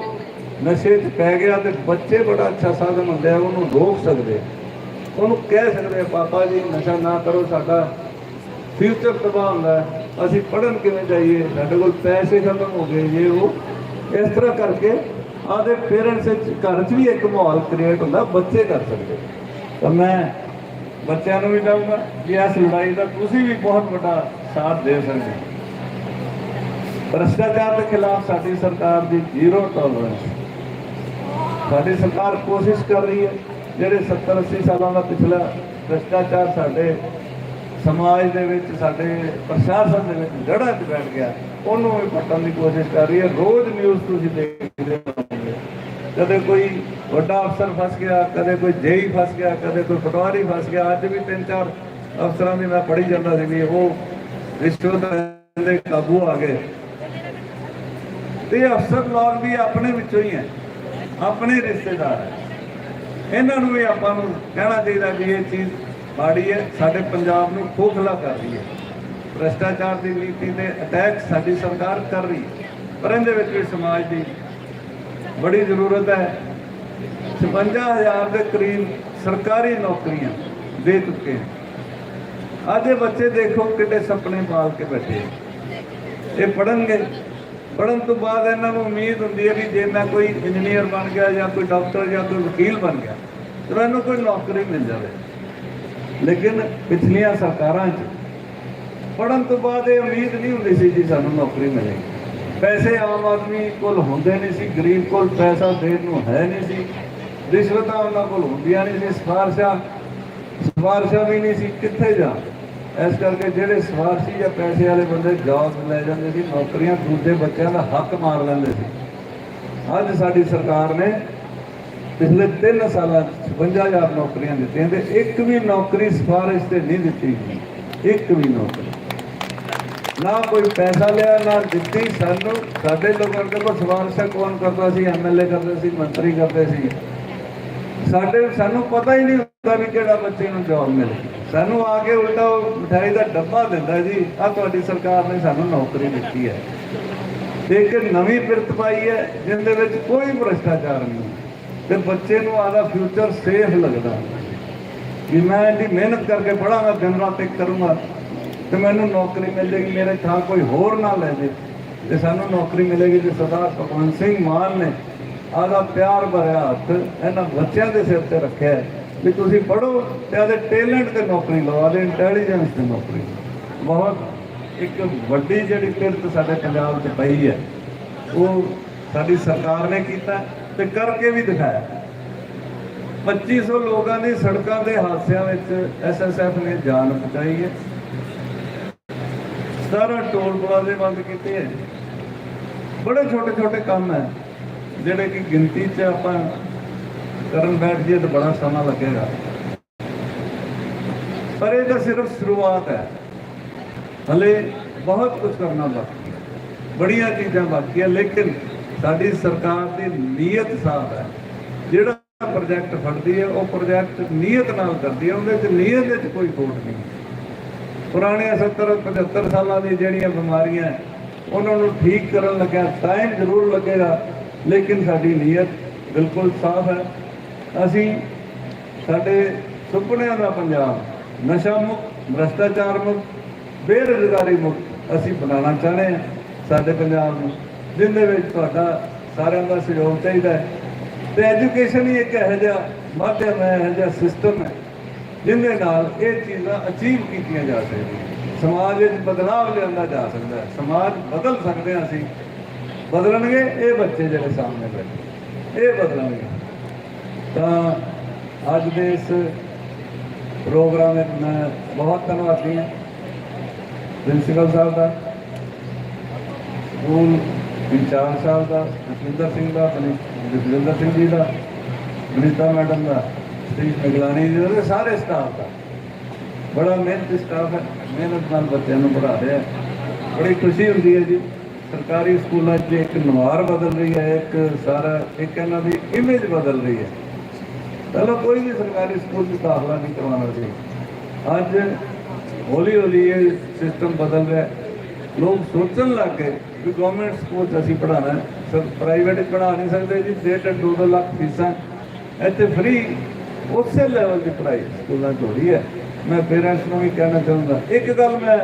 ਨਸ਼ੇ 'ਚ ਪੈ ਗਿਆ ਤੇ ਬੱਚੇ ਬੜਾ ਅੱਛਾ ਸਾਧਨ ਹੁੰਦੇ ਆ ਉਹਨੂੰ ਰੋਕ ਸਕਦੇ ਉਹਨੂੰ ਕਹਿ ਸਕਦੇ ਪਾਪਾ ਜੀ, ਨਸ਼ਾ ਨਾ ਕਰੋ, ਸਾਡਾ ਫਿਊਚਰ ਤਬਾਹ ਹੁੰਦਾ ਅਸੀਂ ਪੜਨ ਕਿਵੇਂ ਜਾਈਏ? ਸਾਡੇ ਕੋਲ ਪੈਸੇ ਖਤਮ ਹੋ ਗਏ ਜੇ ਉਹ ਇਸ ਤਰ੍ਹਾਂ ਕਰਕੇ ਆਦੇ ਪੇਰੈਂਟਸ ਵਿੱਚ, ਘਰ 'ਚ ਵੀ ਇੱਕ ਮਾਹੌਲ ਕ੍ਰੀਏਟ ਹੁੰਦਾ, ਬੱਚੇ ਕਰ ਸਕਦੇ ਤਾਂ ਮੈਂ ਬੱਚਿਆਂ ਨੂੰ ਵੀ ਕਹੂੰਗਾ ਕਿ ਇਸ ਲੜਾਈ ਦਾ ਤੁਸੀਂ ਵੀ ਬਹੁਤ ਵੱਡਾ ਸਾਥ ਦੇ ਸਕਦੇ ਭ੍ਰਸ਼ਟਾਚਾਰ ਦੇ ਖਿਲਾਫ ਸਾਡੀ ਸਰਕਾਰ ਦੀ ਜ਼ੀਰੋ ਟੋਲਰੈਂਸ ਸਾਡੀ ਸਰਕਾਰ ਕੋਸ਼ਿਸ਼ ਕਰ ਰਹੀ ਹੈ, ਜਿਹੜੇ 70 80 ਸਾਲਾਂ ਦਾ ਪਿਛਲਾ ਭ੍ਰਸ਼ਟਾਚਾਰ ਸਾਡੇ ਸਮਾਜ ਦੇ ਵਿੱਚ, ਸਾਡੇ ਪ੍ਰਸ਼ਾਸਨ ਦੇ ਵਿੱਚ ਜੜ੍ਹਾਂ 'ਚ ਬੈਠ ਗਿਆ, ਉਹਨੂੰ ਵੀ ਪੱਟਣ ਦੀ ਕੋਸ਼ਿਸ਼ ਕਰ ਰਹੀ ਹੈ। ਰੋਜ਼ ਨਿਊਜ਼ ਤੁਸੀਂ ਦੇਖਦੇ ਹੋਵੋਗੇ। ਕਦੇ ਕੋਈ ਵੱਡਾ ਅਫਸਰ ਫਸ ਗਿਆ, ਕਦੇ ਕੋਈ ਜੇਈ ਫਸ ਗਿਆ, ਕਦੇ ਕੋਈ ਪਟਵਾਰੀ ਫਸ ਗਿਆ। ਅੱਜ ਵੀ ਤਿੰਨ ਚਾਰ ਅਫਸਰਾਂ ਦੀ ਮੈਂ ਪੜ੍ਹੀ ਜਾਂਦਾ ਸੀ ਵੀ ਉਹ ਰਿਸ਼ਵਤ ਦੇ ਕਾਬੂ ਆ ਗਏ। ਤੇ ਇਹ ਅਫਸਰ ਲੋਕ ਵੀ ਆਪਣੇ ਵਿੱਚੋਂ ਹੀ ਹੈ, ਆਪਣੇ ਰਿਸ਼ਤੇਦਾਰ ਹੈ। ਇਹਨਾਂ ਨੂੰ ਵੀ ਆਪਾਂ ਨੂੰ ਕਹਿਣਾ ਚਾਹੀਦਾ ਵੀ ਇਹ ਚੀਜ਼ ਮਾੜੀ ਹੈ, ਸਾਡੇ ਪੰਜਾਬ ਨੂੰ ਖੋਖਲਾ ਕਰ ਰਹੀ ਹੈ। ਭ੍ਰਸ਼ਟਾਚਾਰ ਦੀ ਨੀਤੀ ਤੇ ਅਟੈਕ ਸਾਡੀ ਸਰਕਾਰ ਕਰ ਰਹੀ ਹੈ, ਪਰ ਇਹਦੇ ਵਿੱਚ ਵੀ ਸਮਾਜ ਦੀ ਬੜੀ ਜ਼ਰੂਰਤ ਹੈ। 55000 ਦੇ ਕਰੀਬ ਸਰਕਾਰੀ ਨੌਕਰੀਆਂ ਦੇ ਚੁੱਕੇ ਹਨ। ਅੱਜ ਇਹ ਬੱਚੇ ਦੇਖੋ ਕਿੱਡੇ ਸੁਪਨੇ ਪਾਲ ਕੇ ਬੈਠੇ ਇਹ ਪੜਨਗੇ ਪੜਨ ਤੋਂ ਬਾਅਦ ਇਹਨਾਂ ਨੂੰ ਉਮੀਦ ਹੁੰਦੀ ਹੈ ਵੀ ਜੇ ਮੈਂ ਕੋਈ ਇੰਜੀਨੀਅਰ ਬਣ ਗਿਆ ਜਾਂ ਕੋਈ ਡਾਕਟਰ ਜਾਂ ਕੋਈ ਵਕੀਲ ਬਣ ਗਿਆ, ਤਾਂ ਮੈਨੂੰ ਕੋਈ ਨੌਕਰੀ ਮਿਲ ਜਾਵੇ। ਲੇਕਿਨ ਪਿਛਲੀਆਂ ਸਰਕਾਰਾਂ 'ਚ ਪੜਨ ਤੋਂ ਬਾਅਦ ਇਹ ਉਮੀਦ ਨਹੀਂ ਹੁੰਦੀ ਸੀ ਜੀ ਸਾਨੂੰ ਨੌਕਰੀ ਮਿਲੇਗੀ ਪੈਸੇ ਆਮ ਆਦਮੀ ਕੋਲ ਹੁੰਦੇ ਨਹੀਂ ਸੀ, ਗਰੀਬ ਕੋਲ ਪੈਸਾ ਦੇਣ ਨੂੰ ਹੈ ਨਹੀਂ ਸੀ। ਰਿਸ਼ਵਤਾਂ ਉਹਨਾਂ ਕੋਲ ਹੁੰਦੀਆਂ ਨਹੀਂ ਸੀ, ਸਿਫਾਰਸ਼ਾਂ ਸਿਫਾਰਸ਼ਾਂ ਵੀ ਨਹੀਂ ਸੀ, ਕਿੱਥੇ ਜਾ ਇਸ ਕਰਕੇ ਜਿਹੜੇ ਸਿਫਾਰਸ਼ੀ ਜਾਂ ਪੈਸੇ ਵਾਲੇ ਬੰਦੇ ਜੌਬ ਲੈ ਜਾਂਦੇ ਸੀ, ਨੌਕਰੀਆਂ ਦੂਜੇ ਬੱਚਿਆਂ ਦਾ ਹੱਕ ਮਾਰ ਲੈਂਦੇ ਸੀ। ਅੱਜ ਸਾਡੀ ਸਰਕਾਰ ਨੇ ਪਿਛਲੇ 3 ਸਾਲਾਂ 'ਚ 55000 ਨੌਕਰੀਆਂ ਦਿੱਤੀਆਂ ਤੇ ਇੱਕ ਵੀ ਨੌਕਰੀ ਸਿਫਾਰਿਸ਼ ਤੇ ਨਹੀਂ ਦਿੱਤੀ ਇੱਕ ਵੀ ਨੌਕਰੀ। ਨਾ ਕੋਈ ਪੈਸਾ ਲਿਆ, ਨਾ ਦਿੱਤੀ ਸਾਨੂੰ। ਸਾਡੇ ਲੋਕਾਂ ਦੇ ਕੋਲ ਸਿਫਾਰਿਸ਼ਾਂ ਕੌਣ ਕਰਦਾ ਸੀ? ਐਮਐਲਏ ਕਰਦੇ ਸੀ, ਮੰਤਰੀ ਕਰਦੇ ਸੀ। ਸਾਡੇ ਸਾਨੂੰ ਪਤਾ ਹੀ ਨਹੀਂ ਹੁੰਦਾ ਵੀ ਕਿਹੜਾ ਬੱਚੇ ਨੂੰ ਜੌਬ ਮਿਲੇ। ਸਾਨੂੰ ਆ ਕੇ ਉਲਟਾ ਉਹ ਮਠਾਈ ਦਾ ਡੱਬਾ ਦਿੰਦਾ ਜੀ ਆ ਤੁਹਾਡੀ ਸਰਕਾਰ ਨੇ ਸਾਨੂੰ ਨੌਕਰੀ ਦਿੱਤੀ ਹੈ। ਤੇ ਇੱਕ ਨਵੀਂ ਪਿਰਤ ਪਾਈ ਹੈ, ਜਿਹਦੇ ਵਿੱਚ ਕੋਈ ਭ੍ਰਿਸ਼ਟਾਚਾਰ ਨਹੀਂ। ਤੇ ਬੱਚੇ ਨੂੰ ਆਦਾ ਫਿਊਚਰ ਸੇਫ ਲੱਗਦਾ। ਕਿ ਮੈਂ ਇਹਦੀ ਮਿਹਨਤ ਕਰਕੇ ਪੜਾਂਗਾ ਦਿਨ ਰਾਤ ਇੱਕ ਕਰੂੰਗਾ, ਤੇ ਮੈਨੂੰ ਨੌਕਰੀ ਮਿਲ ਜੇਗੀ ਮੇਰੇ ਥਾਂ ਕੋਈ ਹੋਰ ਨਾ ਲੈ ਦੇ ਤੇ ਸਾਨੂੰ ਨੌਕਰੀ ਮਿਲੇਗੀ ਤੇ ਸਰਦਾਰ ਭਗਵੰਤ ਸਿੰਘ ਮਾਨ ਨੇ ਆਦਾ ਪਿਆਰ ਭਰਿਆ ਹੱਥ, ਇਹਨਾਂ ਬੱਚਿਆਂ ਦੇ ਸਿਰ ਤੇ ਰੱਖਿਆ ਵੀ ਤੁਸੀਂ ਪੜੋ ਤੇ ਆਦੇ ਟੈਲੈਂਟ ਤੇ ਨੌਕਰੀ ਲਓ, ਆਦੇ ਇੰਟੈਲੀਜੈਂਸ ਤੇ ਨੌਕਰੀ ਲਓ। ਬਹੁਤ ਇੱਕ ਵੱਡੀ ਜਿਹੜੀ ਪਿਰਤ ਸਾਡੇ ਪੰਜਾਬ 'ਚ ਪਈ ਹੈ, ਉਹ ਸਾਡੀ ਸਰਕਾਰ ਨੇ ਕੀਤਾ ਤੇ ਕਰਕੇ ਵੀ ਦਿਖਾਇਆ। 2500 ਲੋਕਾਂ ਦੀ ਸੜਕਾਂ ਦੇ ਹਾਦਸਿਆਂ ਵਿੱਚ ਐਸਐਸਐਫ ਨੇ ਜਾਨ ਬਚਾਈ ਹੈ। ਸਾਰਾ ਟੋਲ ਪਲਾਜ਼ੇ ਬੰਦ ਕੀਤੇ ਹੈ। ਬੜੇ ਛੋਟੇ ਛੋਟੇ ਕੰਮ ਹੈ। ਜਿਹੜੇ ਕਿ ਗਿਣਤੀ 'ਚ ਆਪਾਂ ਕਰਨ ਬੈਠ ਜਾਈਏ ਤਾਂ ਬੜਾ ਸਮਾਂ ਲੱਗੇਗਾ। ਪਰ ਇਹ ਤਾਂ ਸਿਰਫ ਸ਼ੁਰੂਆਤ ਹੈ। ਹਲੇ ਬਹੁਤ ਕੁਝ ਕਰਨਾ ਬਾਕੀ ਹੈ। ਬੜੀਆਂ ਚੀਜ਼ਾਂ ਬਾਕੀ ਹੈ, ਲੇਕਿਨ ਸਾਡੀ ਸਰਕਾਰ ਦੀ ਨੀਅਤ ਸਾਫ਼ ਹੈ। ਜਿਹੜਾ ਪ੍ਰੋਜੈਕਟ ਫੜਦੀ ਹੈ, ਉਹ ਪ੍ਰੋਜੈਕਟ ਨੀਅਤ ਨਾਲ ਕਰਦੀ ਹੈ, ਉਹਦੇ 'ਚ ਨੀਅਤ ਵਿੱਚ ਕੋਈ ਖੋਟ ਨਹੀਂ। ਪੁਰਾਣੇ 70 75 ਸਾਲਾਂ ਦੀ ਜਿਹੜੀਆਂ ਬਿਮਾਰੀਆਂ ਉਹਨਾਂ ਨੂੰ ਠੀਕ ਕਰਨ ਲੱਗਿਆ ਟਾਈਮ ਜ਼ਰੂਰ ਲੱਗੇਗਾ। ਲੇਕਿਨ ਸਾਡੀ ਨੀਅਤ ਬਿਲਕੁਲ ਸਾਫ਼ ਹੈ। ਅਸੀਂ ਸਾਡੇ ਸੁਪਨਿਆਂ ਦਾ ਪੰਜਾਬ, ਨਸ਼ਾ ਮੁਕਤ, ਭ੍ਰਸ਼ਟਾਚਾਰ ਮੁਕਤ, ਬੇਰੁਜ਼ਗਾਰੀ ਮੁਕਤ ਅਸੀਂ ਬਣਾਉਣਾ ਚਾਹੁੰਦੇ ਹਾਂ ਸਾਡੇ ਪੰਜਾਬ ਨੂੰ, ਜਿੰਦੇ ਵਿੱਚ ਤੁਹਾਡਾ ਸਾਰਿਆਂ ਦਾ ਸਹਿਯੋਗ ਚਾਹੀਦਾ ਹੈ। ਤੇ ਐਜੂਕੇਸ਼ਨ ਹੀ ਇੱਕ ਇਹੋ ਜਿਹਾ ਮਾਧਿਅਮ ਹੈ, ਇਹੋ ਜਿਹਾ ਸਿਸਟਮ ਹੈ ਜਿਹਦੇ ਨਾਲ ਇਹ ਚੀਜ਼ਾਂ ਅਚੀਵ ਕੀਤੀਆਂ ਜਾ ਸਕਦੀਆਂ। ਸਮਾਜ ਵਿੱਚ ਬਦਲਾਵ ਲਿਆਂਦਾ ਜਾ ਸਕਦਾ ਹੈ, ਸਮਾਜ ਬਦਲ ਸਕਦੇ ਹਾਂ ਅਸੀਂ। ਬਦਲਣਗੇ, ਇਹ ਬੱਚੇ ਜਿਹੜੇ ਸਾਹਮਣੇ ਬੈਠੇ ਇਹ ਬਦਲਣਗੇ। ਤਾਂ ਅੱਜ ਦੇ ਇਸ ਪ੍ਰੋਗਰਾਮ ਵਿੱਚ ਮੈਂ ਬਹੁਤ ਧੰਨਵਾਦੀ ਹਾਂ ਪ੍ਰਿੰਸੀਪਲ ਸਾਹਿਬ ਦਾ, ਸਕੂਲ ਇੰਚਾਰਜ ਸਾਹਿਬ ਦਾ ਜਸਵਿੰਦਰ ਸਿੰਘ ਦਾ ਬਣੀ- ਜਸਵਿੰਦਰ ਸਿੰਘ ਜੀ ਦਾ, ਬਨੀਤਾ ਮੈਡਮ ਦਾ ਸਤੀਸ਼ ਮਿਗਲਾਨੀ ਜੀ ਦਾ ਤੇ ਸਾਰੇ ਸਟਾਫ ਦਾ। ਬੜਾ ਮਿਹਨਤ ਸਟਾਫ ਹੈ, ਮਿਹਨਤ ਨਾਲ ਬੱਚਿਆਂ ਨੂੰ ਪੜ੍ਹਾ ਰਿਹਾ ਬੜੀ ਖੁਸ਼ੀ ਹੁੰਦੀ ਹੈ ਜੀ। ਸਰਕਾਰੀ ਸਕੂਲਾਂ 'ਚ ਇੱਕ ਨਵਾਰ ਬਦਲ ਰਹੀ ਹੈ, ਇੱਕ ਸਾਰਾ, ਇੱਕ ਇਹਨਾਂ ਦੀ ਇਮੇਜ ਬਦਲ ਰਹੀ ਹੈ। ਪਹਿਲਾਂ ਕੋਈ ਵੀ ਸਰਕਾਰੀ ਸਕੂਲ 'ਚ ਦਾਖਲਾ ਨਹੀਂ ਕਰਵਾਉਣਾ ਸੀ। ਅੱਜ ਹੌਲੀ ਹੌਲੀ ਇਹ ਸਿਸਟਮ ਬਦਲ ਰਿਹਾ ਲੋਕ ਸੋਚਣ ਲੱਗ ਗਏ ਵੀ ਗਵਰਨਮੈਂਟ ਸਕੂਲ 'ਚ ਅਸੀਂ ਪੜ੍ਹਾਉਣਾ ਹੈ। ਸਰ ਪ੍ਰਾਈਵੇਟ ਪੜ੍ਹਾ ਨਹੀਂ ਸਕਦੇ ਜੀ, ਡੇਢ ਡੇਢ ਦੋ ਦੋ ਲੱਖ ਫੀਸਾਂ। ਇੱਥੇ ਫ੍ਰੀ ਉਸੇ ਲੈਵਲ ਦੀ ਪੜ੍ਹਾਈ ਸਕੂਲਾਂ 'ਚ ਹੋ ਰਹੀ ਹੈ। ਮੈਂ ਪੇਰੈਂਟਸ ਨੂੰ ਵੀ ਕਹਿਣਾ ਚਾਹੁੰਦਾ ਇੱਕ ਗੱਲ ਮੈਂ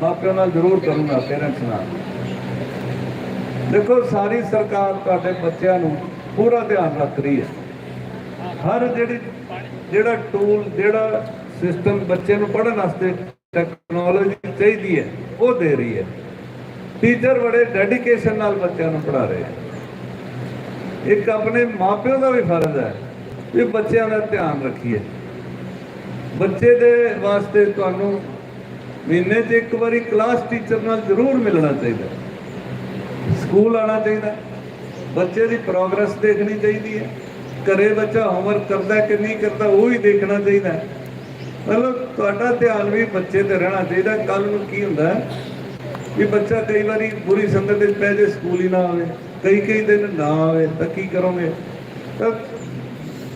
ਮਾਪਿਆਂ ਨਾਲ ਜ਼ਰੂਰ ਕਰੂੰਗਾ ਪੇਰੈਂਟਸ ਨਾਲ। ਦੇਖੋ, ਸਾਰੀ ਸਰਕਾਰ ਤੁਹਾਡੇ ਬੱਚਿਆਂ ਨੂੰ ਪੂਰਾ ਧਿਆਨ ਰੱਖ ਰਹੀ ਹੈ। ਹਰ ਜਿਹੜੀ, ਜਿਹੜਾ ਟੂਲ ਜਿਹੜਾ ਸਿਸਟਮ ਬੱਚੇ ਨੂੰ ਪੜ੍ਹਨ ਵਾਸਤੇ ਟੈਕਨੋਲੋਜੀ ਚਾਹੀਦੀ ਹੈ, ਉਹ ਦੇ ਰਹੀ ਹੈ। ਟੀਚਰ ਬੜੇ ਡੈਡੀਕੇਸ਼ਨ ਨਾਲ ਬੱਚਿਆਂ ਨੂੰ ਪੜ੍ਹਾ ਰਹੇ ਹੈ। ਇੱਕ ਆਪਣੇ ਮਾਪਿਆਂ ਦਾ ਵੀ ਫਰਜ਼ ਹੈ ਵੀ ਬੱਚਿਆਂ ਦਾ ਧਿਆਨ ਰੱਖੀਏ। ਬੱਚੇ ਦੇ ਵਾਸਤੇ ਤੁਹਾਨੂੰ ਮਹੀਨੇ 'ਚ ਇੱਕ ਵਾਰੀ ਕਲਾਸ ਟੀਚਰ ਨਾਲ ਜ਼ਰੂਰ ਮਿਲਣਾ ਚਾਹੀਦਾ ਸਕੂਲ ਆਉਣਾ ਚਾਹੀਦਾ। ਬੱਚੇ ਦੀ ਪ੍ਰੋਗਰੈਸ ਦੇਖਣੀ ਚਾਹੀਦੀ ਹੈ। ਘਰੇ ਬੱਚਾ ਹੋਮਵਰਕ ਕਰਦਾ ਕਿ ਨਹੀਂ ਕਰਦਾ ਉਹ ਵੀ ਦੇਖਣਾ ਚਾਹੀਦਾ ਮਤਲਬ ਤੁਹਾਡਾ ਧਿਆਨ ਵੀ ਬੱਚੇ ਤੇ ਰਹਿਣਾ ਚਾਹੀਦਾ। ਕੱਲ ਨੂੰ ਕੀ ਹੁੰਦਾ ਵੀ ਬੱਚਾ ਕਈ ਵਾਰੀ ਬੁਰੀ ਸੰਗਤ ਵਿੱਚ ਪੈ ਜੇ ਸਕੂਲ ਹੀ ਨਾ ਆਵੇ। ਕਈ ਕਈ ਦਿਨ ਨਾ ਆਵੇ, ਤਾਂ ਕੀ ਕਰੋਗੇ? ਤਾਂ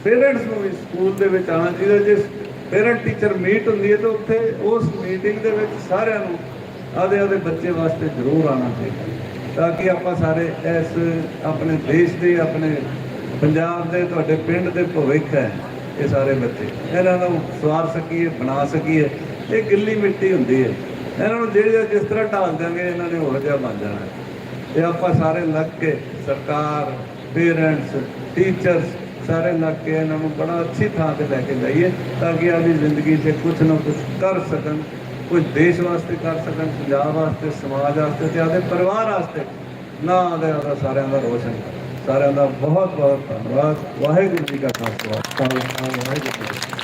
ਪੇਰੈਂਟਸ ਨੂੰ ਵੀ ਸਕੂਲ ਦੇ ਵਿੱਚ ਆਉਣਾ ਚਾਹੀਦਾ। ਜੇ ਪੇਰੈਂਟ ਟੀਚਰ ਮੀਟ ਹੁੰਦੀ ਹੈ, ਤਾਂ ਉੱਥੇ ਉਸ ਮੀਟਿੰਗ ਦੇ ਵਿੱਚ ਸਾਰਿਆਂ ਨੂੰ ਆਦੇ ਆਦੇ ਬੱਚੇ ਵਾਸਤੇ ਜ਼ਰੂਰ ਆਉਣਾ ਚਾਹੀਦਾ। ਤਾਂ ਕਿ ਆਪਾਂ ਸਾਰੇ ਇਸ ਆਪਣੇ ਦੇਸ਼ ਦੇ, ਆਪਣੇ ਪੰਜਾਬ ਦੇ, ਤੁਹਾਡੇ ਪਿੰਡ ਦੇ ਭਵਿੱਖ ਹੈ, ਇਹ ਸਾਰੇ ਬੱਚੇ। ਇਹਨਾਂ ਨੂੰ ਸਵਾਰ ਸਕੀਏ, ਬਣਾ ਸਕੀਏ। ਇਹ ਗਿੱਲੀ ਮਿੱਟੀ ਹੁੰਦੀ ਹੈ। ਇਹਨਾਂ ਨੂੰ ਜਿਹੜੇ ਜਿਸ ਤਰ੍ਹਾਂ ਢਾਲ ਦਾਂਗੇ ਇਹਨਾਂ ਨੇ ਹੋਰ ਜਿਹਾ ਬਣ ਜਾਣਾ। ਤੇ ਆਪਾਂ ਸਾਰੇ ਲੱਗ ਕੇ ਸਰਕਾਰ ਪੇਰੈਂਟਸ ਟੀਚਰਸ ਸਾਰੇ ਲੱਗ ਕੇ ਇਹਨਾਂ ਨੂੰ ਬੜਾ ਅੱਛੀ ਥਾਂ ਤੇ ਲੈ ਕੇ ਜਾਈਏ, ਤਾਂ ਕਿ ਆਪਣੀ ਜ਼ਿੰਦਗੀ 'ਚ ਕੁਝ ਨਾ ਕੁਝ ਕਰ ਸਕਣ। ਕੁਝ ਦੇਸ਼ ਵਾਸਤੇ ਕਰ ਸਕਣ, ਪੰਜਾਬ ਵਾਸਤੇ, ਸਮਾਜ ਵਾਸਤੇ ਤੇ ਆਪਣੇ ਪਰਿਵਾਰ ਵਾਸਤੇ ਨਾ ਆਦੇ ਦਾ ਸਾਰਿਆਂ ਦਾ ਰੋਸ਼ਨ ਸਾਰਿਆਂ ਦਾ ਬਹੁਤ ਬਹੁਤ ਧੰਨਵਾਦ। ਵਾਹਿਗੁਰੂ ਜੀ ਕਾ ਖਾਲਸਾ। ਵਾਹਿਗੁਰੂ ਜੀ